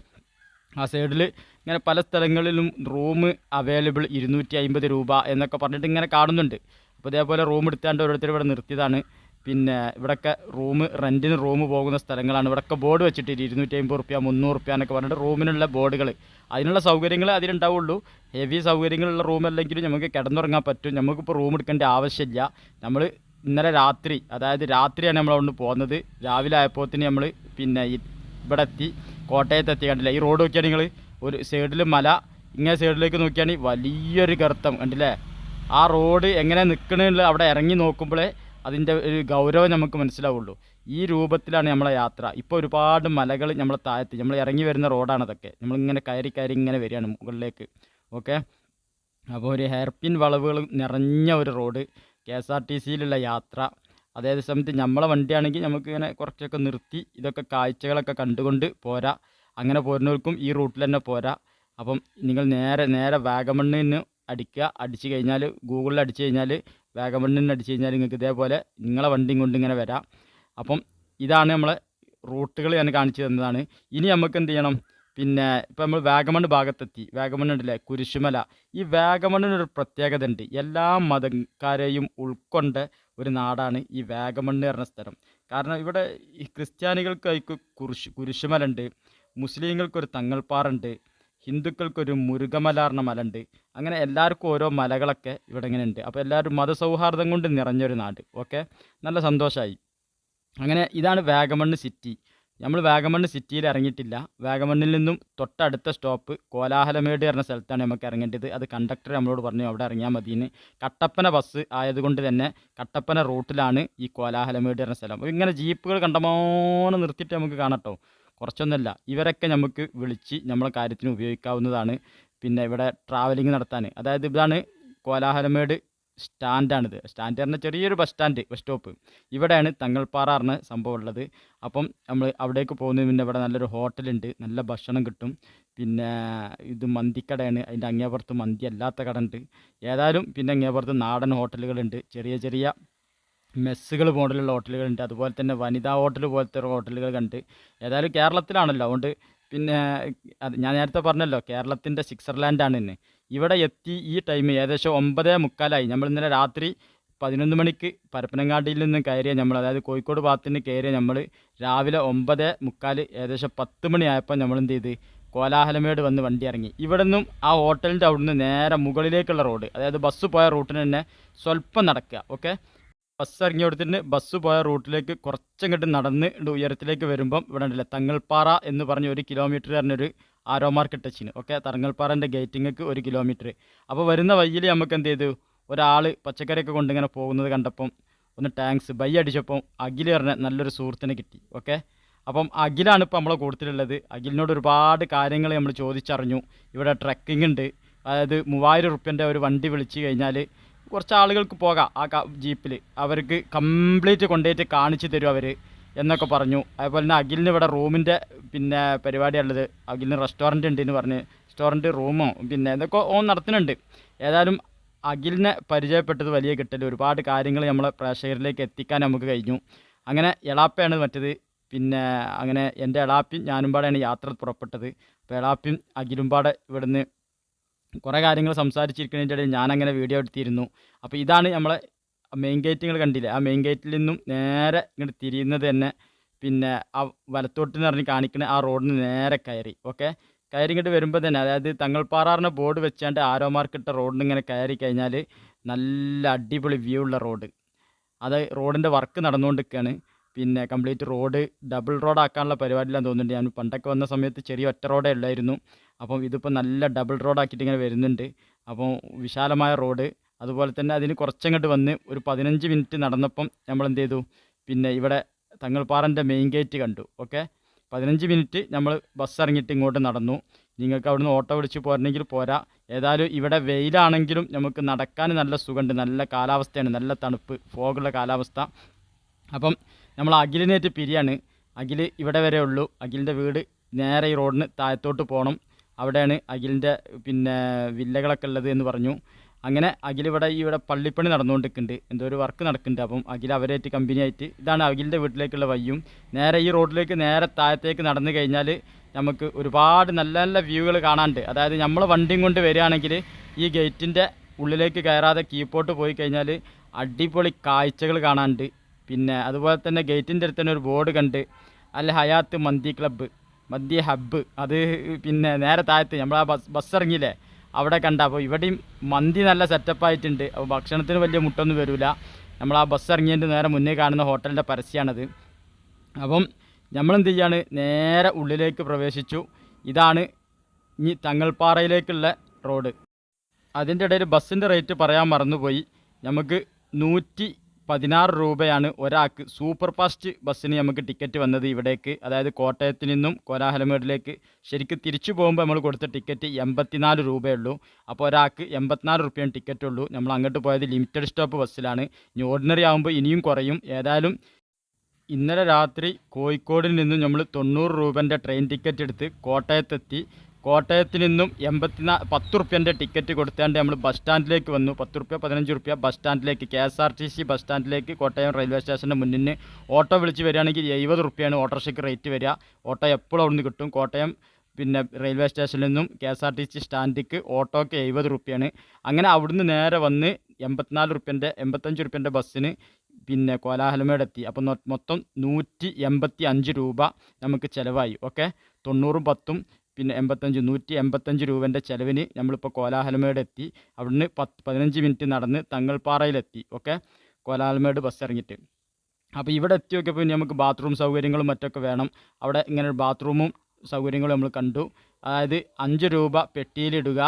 ആ സൈഡിൽ ഇങ്ങനെ പല സ്ഥലങ്ങളിലും റൂം അവൈലബിൾ ഇരുന്നൂറ്റി അമ്പത് രൂപ എന്നൊക്കെ പറഞ്ഞിട്ട് ഇങ്ങനെ കാണുന്നുണ്ട്. അപ്പോൾ ഇതേപോലെ റൂം എടുത്താണ്ട് ഓരോരുത്തർ ഇവിടെ നിർത്തിയതാണ്. പിന്നെ ഇവിടെയൊക്കെ റൂം റെന്റിന് റൂം പോകുന്ന സ്ഥലങ്ങളാണ്. ഇവിടെയൊക്കെ ബോർഡ് വെച്ചിട്ട് ഇരുന്നൂറ്റി അമ്പത് റുപ്യ മുന്നൂറ് റുപ്യ എന്നൊക്കെ പറഞ്ഞിട്ട് റൂമിനുള്ള ബോർഡുകൾ അതിനുള്ള സൗകര്യങ്ങൾ അതിലുണ്ടാവുള്ളൂ. ഹെവി സൗകര്യങ്ങളുള്ള റൂം അല്ലെങ്കിലും നമുക്ക് കിടന്നുറങ്ങാൻ പറ്റും. നമുക്കിപ്പോൾ റൂം എടുക്കേണ്ട ആവശ്യമില്ല. നമ്മൾ ഇന്നലെ രാത്രി അതായത് രാത്രിയാണ് നമ്മൾ അവിടെ പോകുന്നത് രാവിലെ ആയപ്പോത്തിന് നമ്മൾ പിന്നെ ഇവിടെ എത്തി കോട്ടയത്ത് എത്തി കണ്ടില്ല? ഈ റോഡ് നോക്കിയാൽ നിങ്ങൾ ഒരു സൈഡിൽ മല ഇങ്ങനെ സൈഡിലേക്ക് നോക്കിയാണെങ്കിൽ വലിയൊരു ഗർത്തം. കണ്ടില്ലേ? ആ റോഡ് എങ്ങനെ നിൽക്കണമെന്നുള്ള അവിടെ ഇറങ്ങി നോക്കുമ്പോഴേ അതിന്റെ ഒരു ഗൗരവം നമുക്ക് മനസ്സിലാവുള്ളൂ. ഈ രൂപത്തിലാണ് നമ്മളെ യാത്ര. ഇപ്പോൾ ഒരുപാട് മലകൾ നമ്മളെ താഴത്ത് നമ്മൾ ഇറങ്ങി വരുന്ന റോഡാണ് അതൊക്കെ നമ്മളിങ്ങനെ കയറി കയറി ഇങ്ങനെ വരികയാണ് മുകളിലേക്ക്. ഓക്കെ? അപ്പോൾ ഒരു ഹെയർപിൻ വളവുകൾ നിറഞ്ഞ ഒരു road K S R T സിയിലുള്ള യാത്ര. അതേ സമയത്ത് നമ്മളെ വണ്ടിയാണെങ്കിൽ നമുക്ക് ഇങ്ങനെ കുറച്ചൊക്കെ നിർത്തി ഇതൊക്കെ കാഴ്ചകളൊക്കെ കണ്ടുകൊണ്ട് പോരാ. അങ്ങനെ പോരുന്നവർക്കും ഈ റൂട്ടിൽ തന്നെ പോരാ. അപ്പം നിങ്ങൾ നേരെ നേരെ വാഗമണ്ണിന് അടിക്കുക. അടിച്ചു കഴിഞ്ഞാൽ ഗൂഗിളിൽ അടിച്ചു കഴിഞ്ഞാൽ വാഗമണ്ണിന് അടിച്ചു കഴിഞ്ഞാൽ നിങ്ങൾക്ക് ഇതേപോലെ നിങ്ങളെ വണ്ടിയും കൊണ്ട് ഇങ്ങനെ വരാം. അപ്പം ഇതാണ് നമ്മളെ റൂട്ടുകൾ ഞാൻ കാണിച്ചു തന്നതാണ്. ഇനി നമുക്ക് എന്ത് ചെയ്യണം? പിന്നെ ഇപ്പം നമ്മൾ വാഗമൺ ഭാഗത്തെത്തി. വാഗമൺ ഉണ്ടല്ലേ? കുരിശുമല. ഈ വാഗമണ്ണിനൊരു പ്രത്യേകത ഉണ്ട്. എല്ലാ മതക്കാരെയും ഉൾക്കൊണ്ട ഒരു നാടാണ് ഈ വാഗമണ്ണ് പറഞ്ഞ സ്ഥലം. കാരണം ഇവിടെ ഈ ക്രിസ്ത്യാനികൾക്ക് കുരിശ് കുരിശുമല ഉണ്ട്. മുസ്ലിങ്ങൾക്കൊരു തങ്ങൾപ്പാറുണ്ട് ഹിന്ദുക്കൾക്കൊരു മുരുകമലാർന്ന മല ഉണ്ട് അങ്ങനെ എല്ലാവർക്കും ഓരോ മലകളൊക്കെ ഇവിടെ ഇങ്ങനെ ഉണ്ട് അപ്പോൾ എല്ലാവരും മതസൗഹാർദ്ദം കൊണ്ട് നിറഞ്ഞൊരു നാട്. ഓക്കെ? നല്ല സന്തോഷമായി അങ്ങനെ ഇതാണ് വാഗമണ്ണ് സിറ്റി. നമ്മൾ വാഗമണ്ണ് സിറ്റിയിൽ ഇറങ്ങിയിട്ടില്ല. വാഗമണ്ണിൽ നിന്നും തൊട്ടടുത്ത സ്റ്റോപ്പ് കോലാഹലമേട് പറഞ്ഞ സ്ഥലത്താണ് നമുക്ക് ഇറങ്ങേണ്ടത്. അത് കണ്ടക്ടർ നമ്മളോട് പറഞ്ഞു അവിടെ ഇറങ്ങിയാൽ മതിയെന്ന്. കട്ടപ്പന ബസ് ആയതുകൊണ്ട് തന്നെ കട്ടപ്പന റൂട്ടിലാണ് ഈ കോലാഹലമേട് പറഞ്ഞ സ്ഥലം. ഇങ്ങനെ ജീപ്പുകൾ കണ്ടമോനെ നിർത്തിയിട്ട് നമുക്ക് കാണട്ടോ കുറച്ചൊന്നുമല്ല ഇവരൊക്കെ നമുക്ക് വിളിച്ച് നമ്മളെ കാര്യത്തിന് ഉപയോഗിക്കാവുന്നതാണ്. പിന്നെ ഇവിടെ ട്രാവലിംഗ് നടത്താൻ. അതായത് ഇതാണ് കോലാഹലമേട് സ്റ്റാൻഡാണിത്. സ്റ്റാൻഡ് പറഞ്ഞാൽ ചെറിയൊരു ബസ് സ്റ്റാൻഡ് ബസ് സ്റ്റോപ്പ് ഇവിടെയാണ് തങ്ങൾപ്പാറ പറഞ്ഞ സംഭവം ഉള്ളത്. അപ്പം നമ്മൾ അവിടേക്ക് പോകുന്നതിന് മുന്നേ ഇവിടെ നല്ലൊരു ഹോട്ടലുണ്ട് നല്ല ഭക്ഷണം കിട്ടും. പിന്നെ ഇത് മന്തിക്കടയാണ്. അതിന്റെ അങ്ങേപ്പുറത്ത് മന്തി അല്ലാത്ത കട ഉണ്ട്. ഏതായാലും പിന്നെ അങ്ങേപ്പുറത്ത് നാടൻ ഹോട്ടലുകളുണ്ട് ചെറിയ ചെറിയ മെസ്സുകൾ മോഡലുള്ള ഹോട്ടലുകളുണ്ട്. അതുപോലെ തന്നെ വനിതാ ഹോട്ടൽ പോലത്തെ ഹോട്ടലുകൾ കണ്ട്. ഏതായാലും കേരളത്തിലാണല്ലോ. അതുകൊണ്ട് പിന്നെ അത് ഞാൻ നേരത്തെ പറഞ്ഞല്ലോ കേരളത്തിന്റെ സ്വിറ്റ്സർലാൻഡാണ് ഇന്ന് ഇവിടെ എത്തി ഈ ടൈം ഏകദേശം ഒമ്പതേ മുക്കാലായി. നമ്മൾ ഇന്നലെ രാത്രി പതിനൊന്ന് മണിക്ക് പരപ്പനങ്ങാടിയിൽ നിന്ന് കയറിയ നമ്മൾ അതായത് കോഴിക്കോട് ഭാഗത്ത് നിന്ന് കയറിയ നമ്മൾ രാവിലെ ഒമ്പതേ മുക്കാൽ ഏകദേശം പത്ത് മണിയായപ്പോൾ നമ്മൾ എന്ത് ചെയ്ത്? കോലാഹലമേട് വന്ന് വണ്ടി ഇറങ്ങി. ഇവിടെ നിന്നും ആ ഹോട്ടലിന്റെ അവിടുന്ന് നേരെ മുകളിലേക്കുള്ള റോഡ് അതായത് ബസ് പോയ റൂട്ടിന് തന്നെ സ്വല്പം നടക്കുക. ഓക്കെ? ബസ് ഇറങ്ങി കൊടുത്തിട്ട് ബസ് പോയ റൂട്ടിലേക്ക് കുറച്ചങ്ങോട്ട് നടന്ന് ഉയരത്തിലേക്ക് വരുമ്പം ഇവിടെ ഉണ്ടല്ലേ തങ്ങൾപ്പാറ എന്ന് പറഞ്ഞ ഒരു കിലോമീറ്റർ പറഞ്ഞൊരു ആരോ മാർക്ക് ടച്ചിന് ഓക്കെ തങ്ങൾപ്പാറന്റെ ഗേറ്റിങ്ങൾക്ക് ഒരു കിലോമീറ്റർ അപ്പോൾ വരുന്ന വഴിയിൽ നമുക്ക് എന്ത് ചെയ്തു? ഒരാൾ പച്ചക്കറിയൊക്കെ കൊണ്ടിങ്ങനെ പോകുന്നത് കണ്ടപ്പം ഒന്ന് ടാങ്ക്സ് ബൈ അടിച്ചപ്പം അഖിൽ പറഞ്ഞ നല്ലൊരു സുഹൃത്തിനെ കിട്ടി. ഓക്കെ അപ്പം അഖിലാണ് ഇപ്പോൾ നമ്മളെ കൂടുതലുള്ളത് അഖിലിനോട് ഒരുപാട് കാര്യങ്ങൾ നമ്മൾ ചോദിച്ചറിഞ്ഞു. ഇവിടെ ട്രക്കിംഗ് ഉണ്ട്. അതായത് മൂവായിരം റുപ്യന്റെ ഒരു വണ്ടി വിളിച്ച് കഴിഞ്ഞാൽ കുറച്ച് ആളുകൾക്ക് പോകാം ആ ജീപ്പിൽ അവർക്ക് കംപ്ലീറ്റ് കൊണ്ടുപോയിട്ട് കാണിച്ചു തരും അവർ എന്നൊക്കെ പറഞ്ഞു. അതുപോലെ തന്നെ അഖിലിന് ഇവിടെ റൂമിന്റെ പിന്നെ പരിപാടിയുള്ളത് അഖിലിന് റെസ്റ്റോറന്റ് ഉണ്ട് എന്ന് പറഞ്ഞ്. റെസ്റ്റോറന്റ് റൂമോ പിന്നെ ഇതൊക്കെ ഓൺ നടത്തുന്നുണ്ട്. ഏതായാലും അഖിലിനെ പരിചയപ്പെട്ടത് വലിയ കിട്ടൽ ഒരുപാട് കാര്യങ്ങൾ നമ്മളെ പ്രേക്ഷകരിലേക്ക് എത്തിക്കാൻ നമുക്ക് കഴിഞ്ഞു. അങ്ങനെ എളാപ്പയാണ് മറ്റത്. പിന്നെ അങ്ങനെ എന്റെ എളാപ്പിയും ഞാനും പാടെയാണ് യാത്ര പുറപ്പെട്ടത്. അപ്പോൾ എളാപ്പിയും അഖിലും പാടെ ഇവിടുന്ന് കുറേ കാര്യങ്ങൾ സംസാരിച്ചിരിക്കുന്നതിന്റെ ഇടയിൽ ഞാനങ്ങനെ വീഡിയോ എടുത്തിരുന്നു. അപ്പോൾ ഇതാണ് നമ്മളെ മെയിൻ ഗേറ്റ് നിങ്ങൾ കണ്ടില്ലേ? ആ മെയിൻ ഗേറ്റിൽ നിന്നും നേരെ ഇങ്ങോട്ട് തിരിയുന്നത് തന്നെ പിന്നെ ആ വലത്തോട്ട് എന്ന് പറഞ്ഞ് കാണിക്കുന്ന ആ റോഡിന് നേരെ കയറി. ഓക്കെ കയറി ഇങ്ങോട്ട് വരുമ്പോൾ തന്നെ അതായത് തങ്ങൾപ്പാറാറിന് ബോർഡ് വെച്ചാണ്ട് ആരോ മാർക്കിട്ട റോഡിന് ഇങ്ങനെ കയറി കഴിഞ്ഞാൽ നല്ല അടിപൊളി വ്യൂ ഉള്ള റോഡ് അത് റോഡിന്റെ വർക്ക് നടന്നുകൊണ്ടിരിക്കുകയാണ് പിന്നെ കംപ്ലീറ്റ് റോഡ് ഡബിൾ റോഡ് ആക്കാനുള്ള തോന്നുന്നുണ്ട്. ഞാൻ പണ്ടൊക്കെ വന്ന സമയത്ത് ചെറിയ ഒറ്റ റോഡേ ഉള്ളായിരുന്നു. അപ്പം ഇതിപ്പോൾ നല്ല ഡബിൾ റോഡാക്കിയിട്ട് ഇങ്ങനെ വരുന്നുണ്ട്. അപ്പോൾ വിശാലമായ റോഡ് അതുപോലെ തന്നെ അതിന് കുറച്ചങ്ങോട്ട് വന്ന് ഒരു പതിനഞ്ച് മിനിറ്റ് നടന്നപ്പം നമ്മൾ എന്ത് ചെയ്തു പിന്നെ ഇവിടെ തങ്ങൾപ്പാറന്റെ മെയിൻ ഗേറ്റ് കണ്ടു. ഓക്കെ പതിനഞ്ച് മിനിറ്റ് നമ്മൾ ബസ് ഇറങ്ങിയിട്ട് ഇങ്ങോട്ട് നടന്നു. നിങ്ങൾക്ക് അവിടുന്ന് ഓട്ടോ വിളിച്ച് പോരണമെങ്കിൽ പോരാ. ഏതായാലും ഇവിടെ വെയിലാണെങ്കിലും നമുക്ക് നടക്കാൻ നല്ല സുഖമുണ്ട്. നല്ല കാലാവസ്ഥയാണ്. നല്ല തണുപ്പ്. ഫോഗുള്ള കാലാവസ്ഥ. അപ്പം നമ്മൾ അഖിലിനേറ്റ് പിരിയാണ്. അഖിൽ ഇവിടെ വരെ ഉള്ളൂ. അഖിലിന്റെ വീട് നേരെ ഈ റോഡിന് താഴത്തോട്ട് പോകണം. അവിടെയാണ് അഖിലിന്റെ പിന്നെ വില്ലകളൊക്കെ ഉള്ളത് എന്ന് പറഞ്ഞു. അങ്ങനെ അഖിൽ ഇവിടെ ഇവിടെ പള്ളിപ്പണി നടന്നുകൊണ്ടിരിക്കുന്നുണ്ട്. എന്തോ ഒരു വർക്ക് നടക്കുന്നുണ്ട്. അപ്പം അഖിൽ അവരായിട്ട് കമ്പനി ആയിട്ട് ഇതാണ് അഖിലിന്റെ വീട്ടിലേക്കുള്ള വയ്യും നേരെ ഈ റോഡിലേക്ക് നേരെ താഴത്തേക്ക് നടന്നു കഴിഞ്ഞാൽ നമുക്ക് ഒരുപാട് നല്ല നല്ല വ്യൂകൾ കാണാനുണ്ട്. അതായത് നമ്മൾ വണ്ടിയും കൊണ്ട് വരികയാണെങ്കിൽ ഈ ഗേറ്റിന്റെ ഉള്ളിലേക്ക് കയറാതെ കീപ്പോട്ട് പോയി കഴിഞ്ഞാൽ അടിപൊളി കാഴ്ചകൾ കാണാനുണ്ട്. പിന്നെ അതുപോലെ തന്നെ ഗേറ്റിന്റെ അടുത്ത് തന്നെ ഒരു ബോർഡ് കണ്ട്. അൽ ഹയാത്ത് മന്തി ക്ലബ്ബ് മന്തി ഹബ്ബ്. അത് പിന്നെ നേരെ താഴത്ത് നമ്മൾ ആ ബസ് ബസ് ഇറങ്ങിയില്ലേ അവിടെ കണ്ട. അപ്പോൾ ഇവിടെയും മന്തി നല്ല സെറ്റപ്പായിട്ടുണ്ട് അപ്പോൾ ഭക്ഷണത്തിന് വലിയ മുട്ടൊന്നും വരില്ല നമ്മൾ ആ ബസ് ഇറങ്ങിയതിന്റെ നേരെ മുന്നേ കാണുന്ന ഹോട്ടലിന്റെ പരസ്യമാണത് അപ്പം നമ്മളെന്ത് ചെയ്യാണ്? നേരെ ഉള്ളിലേക്ക് പ്രവേശിച്ചു. ഇതാണ് ഇനി തങ്ങൾപ്പാറയിലേക്കുള്ള റോഡ്. അതിന്റെ ഇടയിൽ ബസ്സിന്റെ റേറ്റ് പറയാൻ മറന്നുപോയി. നമുക്ക് നൂറ്റി പതിനാറ് രൂപയാണ് ഒരാൾക്ക് സൂപ്പർ ഫാസ്റ്റ് ബസ്സിന് നമുക്ക് ടിക്കറ്റ് വന്നത് ഇവിടേക്ക്. അതായത് കോട്ടയത്ത് നിന്നും കോലാഹലമേടിലേക്ക് ശരിക്കും തിരിച്ചു പോകുമ്പോൾ നമ്മൾ കൊടുത്ത ടിക്കറ്റ് എൺപത്തിനാല് രൂപയുള്ളൂ. അപ്പോൾ ഒരാൾക്ക് എൺപത്തിനാല് റുപ്യാണ് ടിക്കറ്റ് ഉള്ളൂ നമ്മൾ അങ്ങോട്ട് പോയത് ലിമിറ്റഡ് സ്റ്റോപ്പ് ബസ്സിലാണ്. ഇനി ഓർഡിനറി ആകുമ്പോൾ ഇനിയും കുറയും. ഏതായാലും ഇന്നലെ രാത്രി കോഴിക്കോടിൽ നിന്നും നമ്മൾ തൊണ്ണൂറ് രൂപന്റെ ട്രെയിൻ ടിക്കറ്റ് എടുത്ത് കോട്ടയത്തെത്തി. കോട്ടയത്ത് നിന്നും എൺപത്തിനാ പത്ത് റുപ്യന്റെ ടിക്കറ്റ് കൊടുത്താണ്ട് നമ്മൾ ബസ് സ്റ്റാൻഡിലേക്ക് വന്നു. പത്ത് റുപ്യ പതിനഞ്ച് റുപ്യ bus സ്റ്റാൻഡിലേക്ക് K S R T C bus സ്റ്റാൻഡിലേക്ക് Kottayam railway സ്റ്റേഷന്റെ മുന്നിൽ ഓട്ടോ വിളിച്ച് വരികയാണെങ്കിൽ എഴുപത് റുപ്യയാണ് ഓട്ടോറിക്ഷയ്ക്ക് റേറ്റ് വരിക. ഓട്ടോ എപ്പോഴും അവിടുന്ന് കിട്ടും. കോട്ടയം പിന്നെ റെയിൽവേ സ്റ്റേഷനിൽ നിന്നും K S R T C സ്റ്റാൻഡിക്ക് ഓട്ടോയ്ക്ക് എഴുപത് റുപ്യയാണ് അങ്ങനെ അവിടുന്ന് നേരെ വന്ന് എൺപത്തിനാല് റുപ്യന്റെ എൺപത്തഞ്ച് റുപ്യന്റെ ബസ്സിന് പിന്നെ കോലാഹലമേട് എത്തി അപ്പം നൊ- മൊത്തം നൂറ്റി എൺപത്തി അഞ്ച് രൂപ നമുക്ക് ചിലവായി. ഓക്കെ? തൊണ്ണൂറും പത്തും പിന്നെ എൺപത്തഞ്ച് നൂറ്റി എൺപത്തഞ്ച് രൂപന്റെ ചിലവിന് നമ്മളിപ്പോൾ കോലാഹലമേട് എത്തി അവിടുന്ന് പത്ത് പതിനഞ്ച് മിനിറ്റ് നടന്ന് തങ്ങൾപ്പാറയിലെത്തി. ഓക്കെ? കോലാഹലമേട് ബസ് ഇറങ്ങിയിട്ട്. അപ്പോൾ ഇവിടെ എത്തി നോക്കിയപ്പോൾ നമുക്ക് ബാത്റൂം സൗകര്യങ്ങളും മറ്റൊക്കെ വേണം. അവിടെ ഇങ്ങനെ ഒരു ബാത്റൂമും സൗകര്യങ്ങളും നമ്മൾ കണ്ടു. അതായത് അഞ്ച് രൂപ പെട്ടിയിലിടുക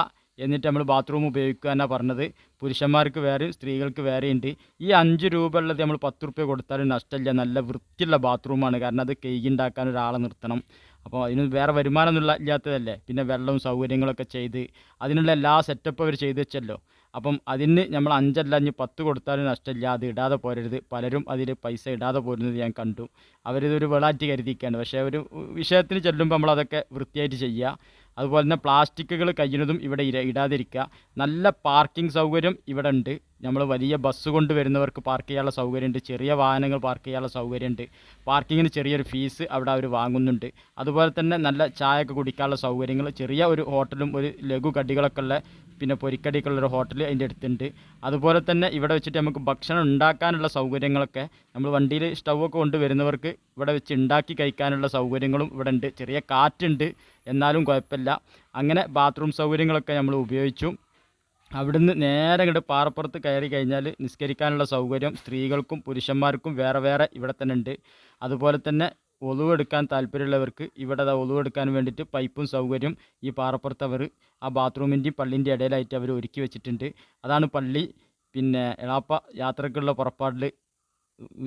എന്നിട്ട് നമ്മൾ ബാത്റൂം ഉപയോഗിക്കുക എന്നാണ് പറഞ്ഞത്. പുരുഷന്മാർക്ക് വേറെയും സ്ത്രീകൾക്ക് വേറെയുണ്ട് ഈ അഞ്ച് രൂപ ഉള്ളത് നമ്മൾ പത്ത് റുപ്യ കൊടുത്താലും നഷ്ടമില്ല. നല്ല വൃത്തിയുള്ള ബാത്റൂമാണ് കാരണം അത് കൈ ഉണ്ടാക്കാൻ ഒരാളെ നിർത്തണം. അപ്പോൾ അതിന് വേറെ വരുമാനമൊന്നും ഇല്ലാത്തതല്ലേ? പിന്നെ വെള്ളവും സൗകര്യങ്ങളൊക്കെ ചെയ്ത് അതിനുള്ള എല്ലാ സെറ്റപ്പ് അവർ ചെയ്ത് വെച്ചല്ലോ. അപ്പം അതിന് നമ്മൾ അഞ്ചല്ല അഞ്ച് പത്ത് കൊടുത്താലും നഷ്ടമില്ല അത് ഇടാതെ പോരരുത്. പലരും അതിൽ പൈസ ഇടാതെ പോരുന്നത് ഞാൻ കണ്ടു. അവരിതൊരു വിളാറ്റി കരുതിയിരിക്കുകയാണ് പക്ഷേ ഒരു വിഷയത്തിന് ചെല്ലുമ്പോൾ നമ്മളതൊക്കെ വൃത്തിയായിട്ട് ചെയ്യുക അതുപോലെ തന്നെ പ്ലാസ്റ്റിക്കുകൾ കഴിയുന്നതും ഇവിടെ ഇടാതിരിക്കുക. നല്ല പാർക്കിംഗ് സൗകര്യം ഇവിടെ ഉണ്ട് നമ്മൾ വലിയ ബസ് കൊണ്ട് വരുന്നവർക്ക് പാർക്ക് ചെയ്യാനുള്ള സൗകര്യമുണ്ട്. ചെറിയ വാഹനങ്ങൾ പാർക്ക് ചെയ്യാനുള്ള സൗകര്യമുണ്ട്. പാർക്കിങ്ങിന് ചെറിയൊരു ഫീസ് അവിടെ അവർ വാങ്ങുന്നുണ്ട്. അതുപോലെ തന്നെ നല്ല ചായയൊക്കെ കുടിക്കാനുള്ള സൗകര്യങ്ങൾ ചെറിയ ഒരു ഹോട്ടലും ഒരു ലഘു കടികളൊക്കെ ഉള്ള പിന്നെ പൊരിക്കടിക്കുള്ളൊരു ഹോട്ടൽ അതിന്റെ അടുത്തുണ്ട്. അതുപോലെ തന്നെ ഇവിടെ വെച്ചിട്ട് നമുക്ക് ഭക്ഷണം ഉണ്ടാക്കാനുള്ള സൗകര്യങ്ങളൊക്കെ നമ്മൾ വണ്ടിയിൽ സ്റ്റൗവൊക്കെ കൊണ്ട് വരുന്നവർക്ക് ഇവിടെ വെച്ച് ഉണ്ടാക്കി കഴിക്കാനുള്ള സൗകര്യങ്ങളും ഇവിടെ ഉണ്ട്. ചെറിയ കാറ്റുണ്ട് എന്നാലും കുഴപ്പമില്ല. അങ്ങനെ ബാത്റൂം സൗകര്യങ്ങളൊക്കെ നമ്മൾ ഉപയോഗിച്ചു. അവിടുന്ന് നേരെ ഇങ്ങോട്ട് പാറപ്പുറത്ത് കയറി കഴിഞ്ഞാൽ നിസ്കരിക്കാനുള്ള സൗകര്യം സ്ത്രീകൾക്കും പുരുഷന്മാർക്കും വേറെ വേറെ ഇവിടെ തന്നെ ഉണ്ട്. അതുപോലെ തന്നെ ഒലുവെടുക്കാൻ താല്പര്യമുള്ളവർക്ക് ഇവിടെ ദാ ഒലുവെടുക്കാൻ വേണ്ടിയിട്ട് പൈപ്പും സൗകര്യം ഈ പാറപ്പുറത്ത് അവർ ആ ബാത്റൂമിന്റെയും പള്ളിന്റെ ഇടയിലായിട്ട് അവർ ഒരുക്കി വെച്ചിട്ടുണ്ട്. അതാണ് പള്ളി. പിന്നെ എളാപ്പ യാത്രക്കുള്ള പുറപ്പാടിൽ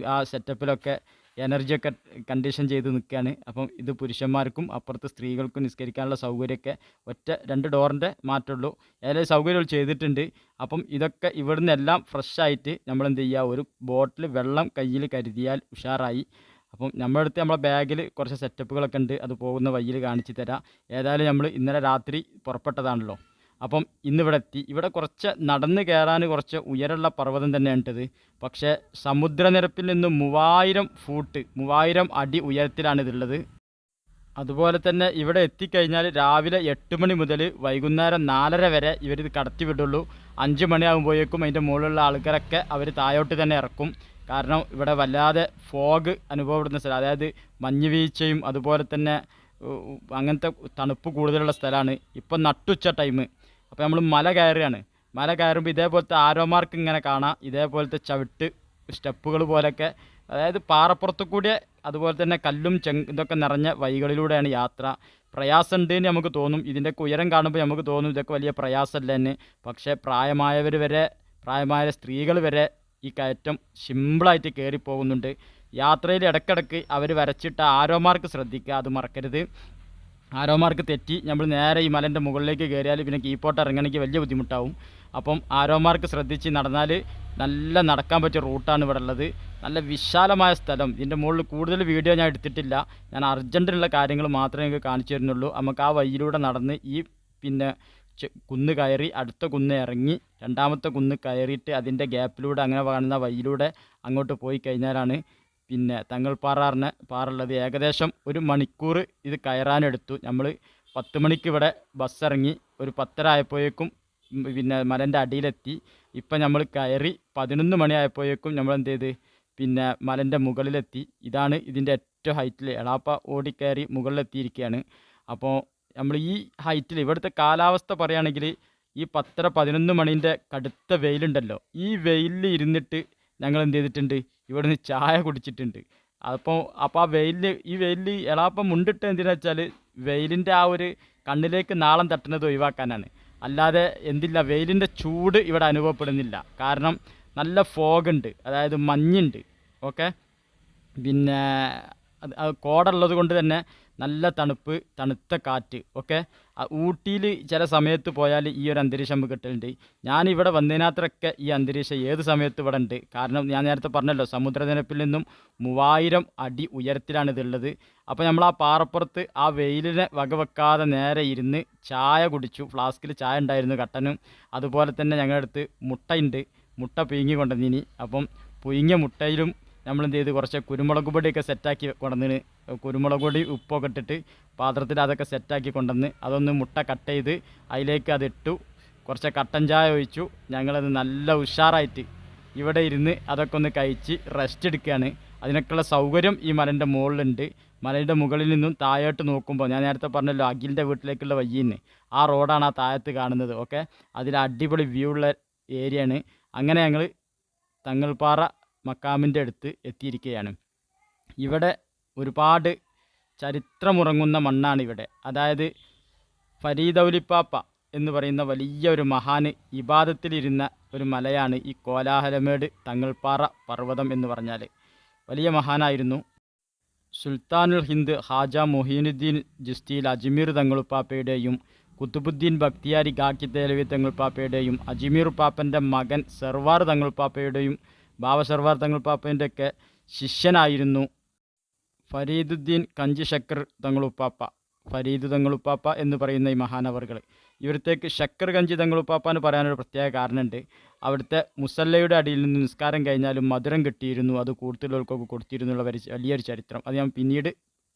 ആ സെറ്റപ്പിലൊക്കെ എനർജിയൊക്കെ കണ്ടീഷൻ ചെയ്ത് നിൽക്കുകയാണ്. അപ്പം ഇത് പുരുഷന്മാർക്കും അപ്പുറത്ത് സ്ത്രീകൾക്കും നിസ്കരിക്കാനുള്ള സൗകര്യമൊക്കെ ഒറ്റ രണ്ട് ഡോറിന്റെ മാറ്റമുള്ളൂ. ഏതായാലും സൗകര്യങ്ങൾ ചെയ്തിട്ടുണ്ട്. അപ്പം ഇതൊക്കെ ഇവിടുന്ന് എല്ലാം ഫ്രഷായിട്ട് നമ്മൾ എന്ത് ചെയ്യുക ഒരു ബോട്ടിൽ വെള്ളം കയ്യിൽ കരുതിയാൽ ഉഷാറായി. അപ്പം നമ്മുടെ അടുത്ത് നമ്മളെ ബാഗിൽ കുറച്ച് സെറ്റപ്പുകളൊക്കെ ഉണ്ട്. അത് പോകുന്ന വഴിയിൽ കാണിച്ചു തരാം. ഏതായാലും നമ്മൾ ഇന്നലെ രാത്രി പുറപ്പെട്ടതാണല്ലോ. അപ്പം ഇന്നിവിടെ എത്തി. ഇവിടെ കുറച്ച് നടന്ന് കയറാൻ കുറച്ച് ഉയരമുള്ള പർവതം തന്നെയാണിട്ടത്. പക്ഷേ സമുദ്രനിരപ്പിൽ നിന്ന് മൂവായിരം ഫൂട്ട് മൂവായിരം അടി ഉയരത്തിലാണ് ഇതുള്ളത് അതുപോലെ തന്നെ ഇവിടെ എത്തിക്കഴിഞ്ഞാൽ രാവിലെ എട്ട് മണി മുതൽ വൈകുന്നേരം നാലര വരെ ഇവരിത് കടത്തി വിടുള്ളൂ. അഞ്ച് മണിയാകുമ്പോഴേക്കും അതിന്റെ മുകളിലുള്ള ആൾക്കാരൊക്കെ അവർ താഴോട്ട് തന്നെ ഇറക്കും. കാരണം ഇവിടെ വല്ലാതെ ഫോഗ് അനുഭവപ്പെടുന്ന സ്ഥലം അതായത് മഞ്ഞ് വീഴ്ചയും അതുപോലെ തന്നെ അങ്ങനത്തെ തണുപ്പ് കൂടുതലുള്ള സ്ഥലമാണ്. ഇപ്പം നട്ടുച്ച ടൈം. അപ്പോൾ നമ്മൾ മല കയറുകയാണ്. മല കയറുമ്പോൾ ഇതേപോലത്തെ ആരോമാർക്ക് ഇങ്ങനെ കാണാം. ഇതേപോലത്തെ ചവിട്ട് സ്റ്റെപ്പുകൾ പോലെയൊക്കെ അതായത് പാറപ്പുറത്തു കൂടിയ അതുപോലെ തന്നെ കല്ലും ചെങ് ഇതൊക്കെ നിറഞ്ഞ വഴികളിലൂടെയാണ് യാത്ര. പ്രയാസമുണ്ട് എന്ന് നമുക്ക് തോന്നും. ഇതിന്റെയൊക്കെ ഉയരം കാണുമ്പോൾ നമുക്ക് തോന്നും ഇതൊക്കെ വലിയ പ്രയാസമല്ല എന്ന്. പക്ഷേ പ്രായമായവർ വരെ പ്രായമായ സ്ത്രീകൾ വരെ ഈ കയറ്റം സിമ്പിളായിട്ട് കയറിപ്പോകുന്നുണ്ട്. യാത്രയിൽ ഇടക്കിടക്ക് അവർ വരച്ചിട്ട ആരോമാർക്ക് ശ്രദ്ധിക്കുക അത് മറക്കരുത്. ആരോമാർക്ക് തെറ്റി നമ്മൾ നേരെ ഈ മലന്റെ മുകളിലേക്ക് കയറിയാൽ പിന്നെ കീപ്പോട്ട് ഇറങ്ങണമെങ്കിൽ വലിയ ബുദ്ധിമുട്ടാവും. അപ്പം ആരോമാർക്ക് ശ്രദ്ധിച്ച് നടന്നാൽ നല്ല നടക്കാൻ പറ്റിയ റൂട്ടാണ് ഇവിടെ ഉള്ളത്. നല്ല വിശാലമായ സ്ഥലം. ഇതിന്റെ മുകളിൽ കൂടുതൽ വീഡിയോ ഞാൻ എടുത്തിട്ടില്ല. ഞാൻ അർജന്റിനുള്ള കാര്യങ്ങൾ മാത്രമേ നിങ്ങൾക്ക് കാണിച്ചു തരുന്നുള്ളൂ. നമുക്ക് ആ വഴിയിലൂടെ നടന്ന് ഈ പിന്നെ കുന്ന് കയറി അടുത്ത കുന്ന് ഇറങ്ങി രണ്ടാമത്തെ കുന്ന് കയറിയിട്ട് അതിന്റെ ഗ്യാപ്പിലൂടെ അങ്ങനെ കാണുന്ന വഴിയിലൂടെ അങ്ങോട്ട് പോയി കഴിഞ്ഞാലാണ് പിന്നെ തങ്ങൾപ്പാറാറിന് പാറുള്ളത്. ഏകദേശം ഒരു മണിക്കൂർ ഇത് കയറാനെടുത്തു. നമ്മൾ പത്ത് മണിക്ക് ഇവിടെ ബസ് ഇറങ്ങി ഒരു പത്തര ആയപ്പോഴേക്കും പിന്നെ മലന്റെ അടിയിലെത്തി. ഇപ്പം നമ്മൾ കയറി പതിനൊന്ന് മണിയായപ്പോഴേക്കും നമ്മൾ എന്ത് ചെയ്ത് പിന്നെ മലന്റെ മുകളിലെത്തി. ഇതാണ് ഇതിന്റെ ഏറ്റവും ഹൈറ്റിൽ എളാപ്പ ഓടിക്കയറി മുകളിലെത്തിയിരിക്കുകയാണ് അപ്പോൾ നമ്മൾ ഈ ഹൈറ്റിൽ ഇവിടുത്തെ കാലാവസ്ഥ പറയുകയാണെങ്കിൽ ഈ പത്തര പതിനൊന്ന് മണീന്റെ കടുത്ത വെയിലുണ്ടല്ലോ. ഈ വെയിലിൽ ഇരുന്നിട്ട് ഞങ്ങൾ എന്ത് ചെയ്തിട്ടുണ്ട് ഇവിടുന്ന് ചായ കുടിച്ചിട്ടുണ്ട്. അപ്പോൾ അപ്പോൾ ആ വെയിലിൽ ഈ വെയിലിൽ എളാപ്പം മുണ്ടിട്ട് എന്തിനാ വെച്ചാൽ വെയിലിന്റെ ആ ഒരു കണ്ണിലേക്ക് നാളം തട്ടുന്നത് ഒഴിവാക്കാനാണ്. അല്ലാതെ എന്തില്ല വെയിലിന്റെ ചൂട് ഇവിടെ അനുഭവപ്പെടുന്നില്ല. കാരണം നല്ല ഫോഗുണ്ട് അതായത് മഞ്ഞുണ്ട്. ഓക്കെ? പിന്നെ കോടുള്ളത് കൊണ്ട് തന്നെ നല്ല തണുപ്പ് തണുത്ത കാറ്റ് ഓക്കെ ഊട്ടിയിൽ ചില സമയത്ത് പോയാൽ ഈ ഒരു അന്തരീക്ഷം നമുക്ക് കിട്ടലുണ്ട്. ഞാനിവിടെ വന്നതിനകത്തൊക്കെ ഈ അന്തരീക്ഷം ഏത് സമയത്ത് ഇവിടെ ഉണ്ട്? കാരണം ഞാൻ നേരത്തെ പറഞ്ഞല്ലോ സമുദ്രനിരപ്പിൽ നിന്നും മൂവായിരം അടി ഉയരത്തിലാണ് ഇതുള്ളത്. അപ്പോൾ നമ്മൾ ആ പാറപ്പുറത്ത് ആ വെയിലിനെ വകവെക്കാതെ നേരെ ഇരുന്ന് ചായ കുടിച്ചു. ഫ്ലാസ്കിൽ ചായ ഉണ്ടായിരുന്നു കട്ടനും. അതുപോലെ തന്നെ ഞങ്ങളുടെ അടുത്ത് മുട്ടയുണ്ട്. മുട്ട പിഴുങ്ങി കൊണ്ടുവന്നിനി. അപ്പം പുഴുങ്ങിയ മുട്ടയിലും നമ്മൾ എന്ത് ചെയ്ത് കുറച്ച് കുരുമുളക് പൊടിയൊക്കെ സെറ്റാക്കി കൊണ്ടുവന്നിന് കുരുമുളക് പൊടി ഉപ്പൊക്കെ ഇട്ടിട്ട് പാത്രത്തിൽ അതൊക്കെ സെറ്റാക്കി കൊണ്ടുവന്ന് അതൊന്ന് മുട്ട കട്ട് ചെയ്ത് അതിലേക്ക് അതിട്ടു കുറച്ച് കട്ടൻ ചായ ഒഴിച്ചു. ഞങ്ങളത് നല്ല ഉഷാറായിട്ട് ഇവിടെ ഇരുന്ന് അതൊക്കെ ഒന്ന് കഴിച്ച് റെസ്റ്റ് എടുക്കുകയാണ്. അതിനൊക്കെയുള്ള സൗകര്യം ഈ മലന്റെ മുകളിലുണ്ട്. മലയുടെ മുകളിൽ നിന്നും താഴോട്ട് നോക്കുമ്പോൾ ഞാൻ നേരത്തെ പറഞ്ഞല്ലോ അഖിലിന്റെ വീട്ടിലേക്കുള്ള വയ്യിന്ന് ആ റോഡാണ് ആ താഴത്ത് കാണുന്നത് ഓക്കെ? അതിൽ അടിപൊളി വ്യൂ ഉള്ള ഏരിയയാണ് അങ്ങനെ ഞങ്ങൾ തങ്ങൾപ്പാറ മക്കാമിന്റെ അടുത്ത് എത്തിയിരിക്കുകയാണ് ഇവിടെ ഒരുപാട് ചരിത്രമുറങ്ങുന്ന മണ്ണാണ് ഇവിടെ അതായത് ഫരീദൗലിപ്പാപ്പ എന്ന് പറയുന്ന വലിയ ഒരു മഹാന് ഇബാദത്തിലിരുന്ന ഒരു മലയാണ് ഈ കോലാഹലമേട് തങ്ങൾപ്പാറ പർവതം എന്ന് പറഞ്ഞാൽ വലിയ മഹാനായിരുന്നു. സുൽത്താനുൽ ഹിന്ദ് ഹാജ മൊഹീനുദ്ദീൻ ജിസ്തിയിൽ അജ്മീർ തങ്ങളുപ്പാപ്പയുടെയും കുത്തുബുദ്ദീൻ ബക്തിയാരി ഗാക്കി തേലവി തങ്ങളുപ്പാപ്പയുടെയും അജ്മീർ പാപ്പന്റെ മകൻ സർവാർ തങ്ങളുപ്പാപ്പയുടെയും ബാബ സർവാർ ഒക്കെ ശിഷ്യനായിരുന്നു. ഫരീദുദ്ദീൻ കഞ്ചി ശക്കർ തങ്ങളുപ്പാപ്പ. ഫരീദ് തങ്ങളുപ്പാപ്പ എന്ന് പറയുന്ന ഈ മഹാനവറുകൾ. ഇവിടത്തേക്ക് ശക്കർ കഞ്ചി തങ്ങളുപ്പാപ്പ എന്ന് പറയാനൊരു പ്രത്യേക കാരണമുണ്ട്. അവിടുത്തെ മുസല്ലയുടെ അടിയിൽ നിന്ന് നിസ്കാരം കഴിഞ്ഞാലും മധുരം കിട്ടിയിരുന്നു. അത് കൂടുതലുള്ളവർക്കൊക്കെ കൊടുത്തിരുന്നു എന്നുള്ള വലിയൊരു ചരിത്രം. അത് ഞാൻ പിന്നീട്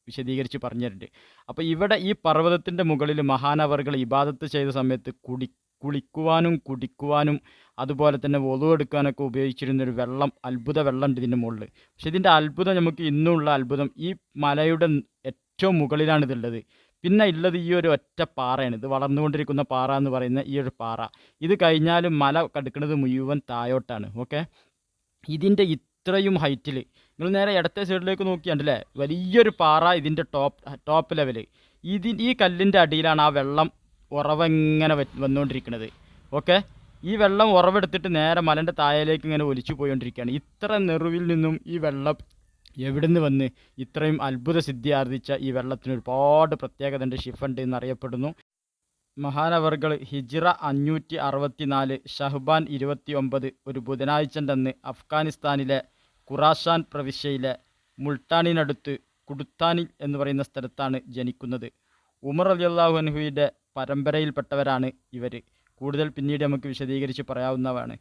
വിശദീകരിച്ച് പറഞ്ഞിട്ടുണ്ട്. അപ്പോൾ ഇവിടെ ഈ പർവതത്തിന്റെ മുകളിൽ മഹാനവറുകൾ ഇബാദത്ത് ചെയ്ത സമയത്ത് കുടി കുളിക്കുവാനും കുടിക്കുവാനും അതുപോലെ തന്നെ ഒതു എടുക്കാനൊക്കെ ഉപയോഗിച്ചിരുന്ന ഒരു വെള്ളം അത്ഭുത വെള്ളമുണ്ട് ഇതിന്റെ മുകളിൽ പക്ഷെ ഇതിന്റെ അത്ഭുതം നമുക്ക് ഇന്നുള്ള അത്ഭുതം ഈ മലയുടെ ഏറ്റവും മുകളിലാണ് ഇതുള്ളത്. പിന്നെ ഉള്ളത് ഈ ഒരു ഒറ്റ പാറയാണ്. ഇത് വളർന്നുകൊണ്ടിരിക്കുന്ന പാറ എന്ന് പറയുന്ന ഈ ഒരു പാറ. ഇത് കഴിഞ്ഞാൽ മല കടുക്കുന്നത് മുഴുവൻ തായോട്ടാണ് ഓക്കെ? ഇതിന്റെ ഇത്രയും ഹൈറ്റിൽ നിങ്ങൾ നേരെ ഇടത്തെ സൈഡിലേക്ക് നോക്കിയാണ്ടല്ലേ? വലിയൊരു പാറ ഇതിന്റെ ടോപ്പ് ടോപ്പ് ലെവൽ ഇതിൻ ഈ കല്ലിന്റെ അടിയിലാണ് ആ വെള്ളം ഉറവങ്ങനെ ഇങ്ങനെ വന്നുകൊണ്ടിരിക്കുന്നത് ഓക്കെ ഈ വെള്ളം ഉറവെടുത്തിട്ട് നേരെ മലന്റെ താഴയിലേക്ക് ഇങ്ങനെ ഒലിച്ചു പോയിക്കൊണ്ടിരിക്കുകയാണ് ഇത്ര നെറുവിൽ നിന്നും ഈ വെള്ളം എവിടുന്ന് വന്ന് ഇത്രയും അത്ഭുത സിദ്ധി ആർജിച്ച ഈ വെള്ളത്തിന് ഒരുപാട് പ്രത്യേകത ഉണ്ട് ഷിഫുണ്ട് എന്നറിയപ്പെടുന്നു. മഹാനവർകൾ ഹിജിറ അഞ്ഞൂറ്റി അറുപത്തിനാല് ഷഹ്ബാൻ ഇരുപത്തി ഒമ്പത് ഒരു ബുധനാഴ്ചന്റെ അന്ന് അഫ്ഗാനിസ്ഥാനിലെ ഖുറാഷാൻ പ്രവിശ്യയിലെ മുൾട്ടാനിനടുത്ത് കുടുത്താനിൽ എന്ന് പറയുന്ന സ്ഥലത്താണ് ജനിക്കുന്നത്. ഉമർ അലിയല്ലാഹു അൻഹുയുടെ പരമ്പരയിൽപ്പെട്ടവരാണ് ഇവർ കൂടുതൽ പിന്നീട് നമുക്ക് വിശദീകരിച്ച് പറയാവുന്നതാണ്.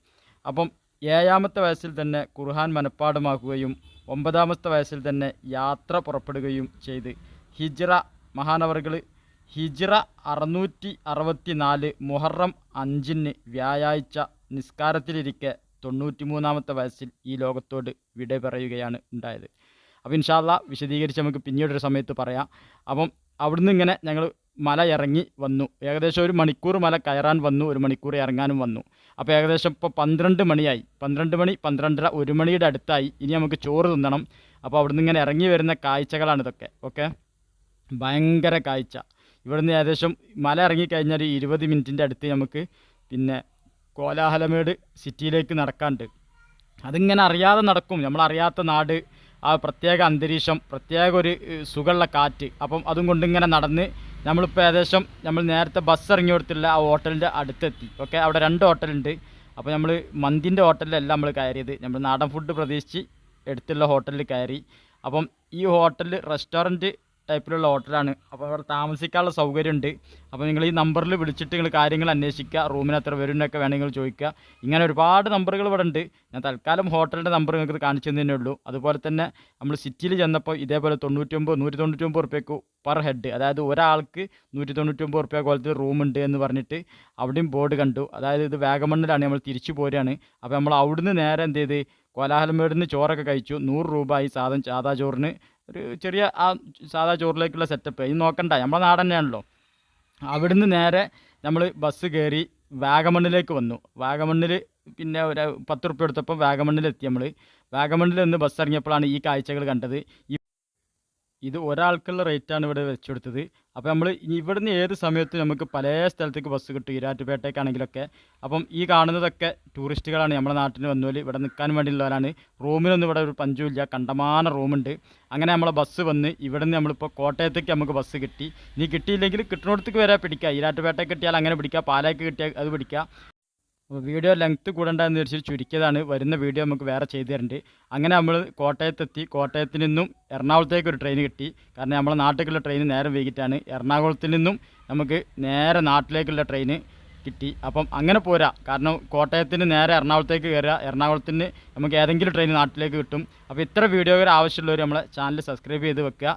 അപ്പം ഏഴാമത്തെ വയസ്സിൽ തന്നെ ഖുർഹാൻ മനഃപ്പാടമാക്കുകയും ഒമ്പതാമത്തെ വയസ്സിൽ തന്നെ യാത്ര പുറപ്പെടുകയും ചെയ്ത്. ഹിജ്റ മഹാനവറുകൾ ഹിജ്റ അറുന്നൂറ്റി അറുപത്തി നാല് മുഹറം അഞ്ചിന് വ്യാഴാഴ്ച നിസ്കാരത്തിലിരിക്കെ തൊണ്ണൂറ്റി മൂന്നാമത്തെ വയസ്സിൽ ഈ ലോകത്തോട് വിട പറയുകയാണ് ഉണ്ടായത്. അപ്പോൾ ഇൻഷാല്ല വിശദീകരിച്ച് നമുക്ക് പിന്നീടൊരു സമയത്ത് പറയാം. അപ്പം അവിടുന്ന് ഇങ്ങനെ ഞങ്ങൾ മല ഇറങ്ങി വന്നു. ഏകദേശം ഒരു മണിക്കൂർ മല കയറാൻ വന്നു ഒരു മണിക്കൂർ ഇറങ്ങാനും വന്നു. അപ്പോൾ ഏകദേശം ഇപ്പോൾ പന്ത്രണ്ട് മണിയായി. പന്ത്രണ്ട് മണി പന്ത്രണ്ടര ഒരു മണിയുടെ അടുത്തായി. ഇനി നമുക്ക് ചോറ് തിന്നണം. അപ്പോൾ അവിടുന്ന് ഇങ്ങനെ ഇറങ്ങി വരുന്ന കാഴ്ചകളാണ് ഇതൊക്കെ. ഓക്കെ? ഭയങ്കര കാഴ്ച. ഇവിടുന്ന് ഏകദേശം മല ഇറങ്ങിക്കഴിഞ്ഞാൽ ഒരു ഇരുപത് മിനിറ്റിന്റെ അടുത്ത് നമുക്ക് പിന്നെ കോലാഹലമേട് സിറ്റിയിലേക്ക് നടക്കാണ്ട് അതിങ്ങനെ അറിയാതെ നടക്കും. നമ്മളറിയാത്ത നാട് ആ പ്രത്യേക അന്തരീക്ഷം പ്രത്യേക ഒരു സുഖമുള്ള കാറ്റ്. അപ്പം അതും കൊണ്ടിങ്ങനെ നടന്ന് നമ്മളിപ്പോൾ ഏകദേശം നമ്മൾ നേരത്തെ ബസ് ഇറങ്ങി കൊടുത്തില്ല ആ ഹോട്ടലിന്റെ അടുത്തെത്തി. ഓക്കെ? അവിടെ രണ്ട് ഹോട്ടലുണ്ട്. അപ്പോൾ നമ്മൾ മന്തിന്റെ ഹോട്ടലിലല്ല നമ്മൾ കയറിയത്. നമ്മൾ നാടൻ ഫുഡ് പ്രതീക്ഷിച്ച് എടുത്തുള്ള ഹോട്ടലിൽ കയറി. അപ്പം ഈ ഹോട്ടലിൽ റെസ്റ്റോറന്റ് ടൈപ്പിലുള്ള ഹോട്ടലാണ് അപ്പോൾ അവിടെ താമസിക്കാനുള്ള സൗകര്യമുണ്ട്. അപ്പോൾ നിങ്ങൾ ഈ നമ്പറിൽ വിളിച്ചിട്ട് നിങ്ങൾ കാര്യങ്ങൾ അന്വേഷിക്കുക. റൂമിന് എത്ര വരുന്നൊക്കെ വേണമെങ്കിൽ ചോദിക്കുക. ഇങ്ങനെ ഒരുപാട് നമ്പറുകൾ ഇവിടെ ഉണ്ട്. ഞാൻ തൽക്കാലം ഹോട്ടലിന്റെ നമ്പർ നിങ്ങൾക്ക് കാണിച്ചു തന്നേ ഉള്ളൂ. അതുപോലെ തന്നെ നമ്മൾ സിറ്റിയിൽ ചെന്നപ്പോൾ ഇതേപോലെ തൊണ്ണൂറ്റൊമ്പത് നൂറ്റി തൊണ്ണൂറ്റൊമ്പത് റുപ്യക്ക് പെർ ഹെഡ് അതായത് ഒരാൾക്ക് നൂറ്റി തൊണ്ണൂറ്റൊമ്പത് റുപ്യ പോലത്തെ റൂമുണ്ട് എന്ന് പറഞ്ഞിട്ട് അവിടെയും ബോർഡ് കണ്ടു. അതായത് ഇത് വാഗമണ്ണിലാണ് നമ്മൾ തിരിച്ചു പോരുകയാണ്. അപ്പോൾ നമ്മൾ അവിടുന്ന് നേരെ എന്ത് ചെയ്ത്? കോലാഹലമേടിന് ചോറൊക്കെ കഴിച്ചു. നൂറ് രൂപ ഈ സാധനം സാദാ ചോറിന് ഒരു ചെറിയ ആ സാധാ ചോറിലേക്കുള്ള സെറ്റപ്പ് ഇത് നോക്കണ്ട നമ്മളെ നാടൻ തന്നെയാണല്ലോ. അവിടുന്ന് നേരെ നമ്മൾ ബസ് കയറി വാഗമണ്ണിലേക്ക് വന്നു. വാഗമണ്ണിൽ പിന്നെ ഒരു പത്ത് റുപ്യ എടുത്തപ്പോൾ വാഗമണ്ണിലെത്തി നമ്മൾ വാഗമണ്ണിൽ നിന്ന് ബസ് ഇറങ്ങിയപ്പോഴാണ് ഈ കാഴ്ചകൾ കണ്ടത്. ഈ ഇത് ഒരാൾക്കുള്ള റേറ്റാണ് ഇവിടെ വെച്ച് കൊടുത്തത് അപ്പോൾ നമ്മൾ ഇവിടുന്ന് ഏത് സമയത്തും നമുക്ക് പല സ്ഥലത്തേക്ക് ബസ് കിട്ടും. ഈരാറ്റുപേട്ടയ്ക്കാണെങ്കിലൊക്കെ അപ്പം ഈ കാണുന്നതൊക്കെ ടൂറിസ്റ്റുകളാണ് നമ്മുടെ നാട്ടിൽ വന്നോൽ. ഇവിടെ നിൽക്കാൻ വേണ്ടിയുള്ളവരാണ്. റൂമിനൊന്നും ഇവിടെ ഒരു പഞ്ചുമില്ല കണ്ടമാന റൂമുണ്ട്. അങ്ങനെ നമ്മളെ ബസ് വന്ന് ഇവിടെ നിന്ന് നമ്മളിപ്പോൾ കോട്ടയത്തേക്ക് നമുക്ക് ബസ് കിട്ടി. ഇനി കിട്ടിയില്ലെങ്കിൽ കിട്ടുന്നിടത്തേക്ക് വരെ പിടിക്കുക ഈരാറ്റുപേട്ടയ്ക്ക് കിട്ടിയാൽ അങ്ങനെ പിടിക്കുക പാലയ്ക്ക് കിട്ടിയാൽ അത് പിടിക്കുക വീഡിയോ ലെങ്ത്ത് കൂടണ്ടെന്ന് വിചാരിച്ച് ചുരുക്കിയതാണ്. വരുന്ന വീഡിയോ നമുക്ക് വേറെ ചെയ്തു തരുന്നുണ്ട് അങ്ങനെ നമ്മൾ കോട്ടയത്തെത്തി. കോട്ടയത്തിൽ നിന്നും എറണാകുളത്തേക്ക് ഒരു ട്രെയിൻ കിട്ടി. കാരണം നമ്മളെ നാട്ടിലേക്കുള്ള ട്രെയിൻ നേരെ വൈകിട്ടാണ്. എറണാകുളത്തിൽ നിന്നും നമുക്ക് നേരെ നാട്ടിലേക്കുള്ള ട്രെയിൻ കിട്ടി. അപ്പം അങ്ങനെ പോരാ. കാരണം കോട്ടയത്തിന് നേരെ എറണാകുളത്തേക്ക് കയറുക എറണാകുളത്തിന് നമുക്ക് ഏതെങ്കിലും ട്രെയിൻ നാട്ടിലേക്ക് കിട്ടും. അപ്പോൾ ഇത്ര വീഡിയോകൾ ആവശ്യമുള്ളവർ നമ്മളെ ചാനൽ സബ്സ്ക്രൈബ് ചെയ്ത് വെക്കുക.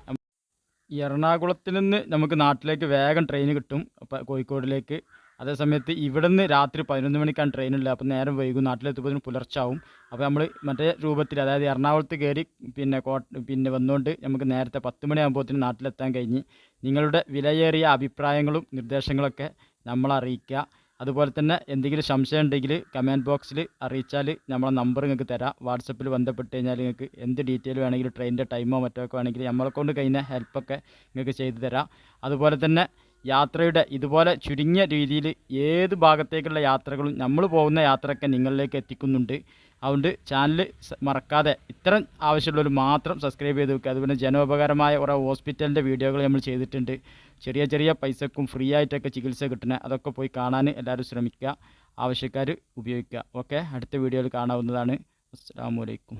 എറണാകുളത്തിൽ നിന്ന് നമുക്ക് നാട്ടിലേക്ക് വേഗം ട്രെയിൻ കിട്ടും. അപ്പോൾ കോഴിക്കോടിലേക്ക്. അതേ സമയത്ത് ഇവിടുന്ന് രാത്രി പതിനൊന്ന് മണിക്കാണ് ട്രെയിനുള്ളത്. അപ്പോൾ നേരം വൈകും നാട്ടിലെത്തുമ്പോൾ പുലർച്ചാവും അപ്പോൾ നമ്മൾ മറ്റേ രൂപത്തിൽ അതായത് എറണാകുളത്ത് കയറി പിന്നെ കോട്ട പിന്നെ വന്നുകൊണ്ട് നമുക്ക് നേരത്തെ പത്ത് മണിയാകുമ്പോഴത്തേന് നാട്ടിലെത്താൻ കഴിഞ്ഞ് നിങ്ങളുടെ വിലയേറിയ അഭിപ്രായങ്ങളും നിർദ്ദേശങ്ങളൊക്കെ നമ്മളെ അറിയിക്കുക. അതുപോലെ തന്നെ എന്തെങ്കിലും സംശയം ഉണ്ടെങ്കിൽ കമന്റ് ബോക്സിൽ അറിയിച്ചാൽ നമ്മളെ നമ്പർ നിങ്ങൾക്ക് തരാം. വാട്സപ്പിൽ ബന്ധപ്പെട്ട് കഴിഞ്ഞാൽ നിങ്ങൾക്ക് എന്ത് ഡീറ്റെയിൽ വേണമെങ്കിലും ട്രെയിനിന്റെ ടൈമോ മറ്റോ ഒക്കെ വേണമെങ്കിൽ നമ്മളെ കൊണ്ട് കഴിയുന്ന ഹെൽപ്പൊക്കെ നിങ്ങൾക്ക് ചെയ്തു തരാം. അതുപോലെ തന്നെ യാത്രയുടെ ഇതുപോലെ ചുരുങ്ങിയ രീതിയിൽ ഏത് ഭാഗത്തേക്കുള്ള യാത്രകളും നമ്മൾ പോകുന്ന യാത്രയൊക്കെ നിങ്ങളിലേക്ക് എത്തിക്കുന്നുണ്ട്. അതുകൊണ്ട് ചാനൽ മറക്കാതെ ഇത്തരം ആവശ്യമുള്ളവർ മാത്രം സബ്സ്ക്രൈബ് ചെയ്ത് വെക്കുക. അതുപോലെ ജനോപകാരമായ കുറേ ഹോസ്പിറ്റലിന്റെ വീഡിയോകൾ നമ്മൾ ചെയ്തിട്ടുണ്ട്. ചെറിയ ചെറിയ പൈസക്കും ഫ്രീ ആയിട്ടൊക്കെ ചികിത്സ കിട്ടണേ അതൊക്കെ പോയി കാണാൻ എല്ലാവരും ശ്രമിക്കുക. ആവശ്യക്കാർ ഉപയോഗിക്കുക. ഓക്കെ അടുത്ത വീഡിയോയിൽ കാണാവുന്നതാണ്. അസ്സാം വലൈക്കും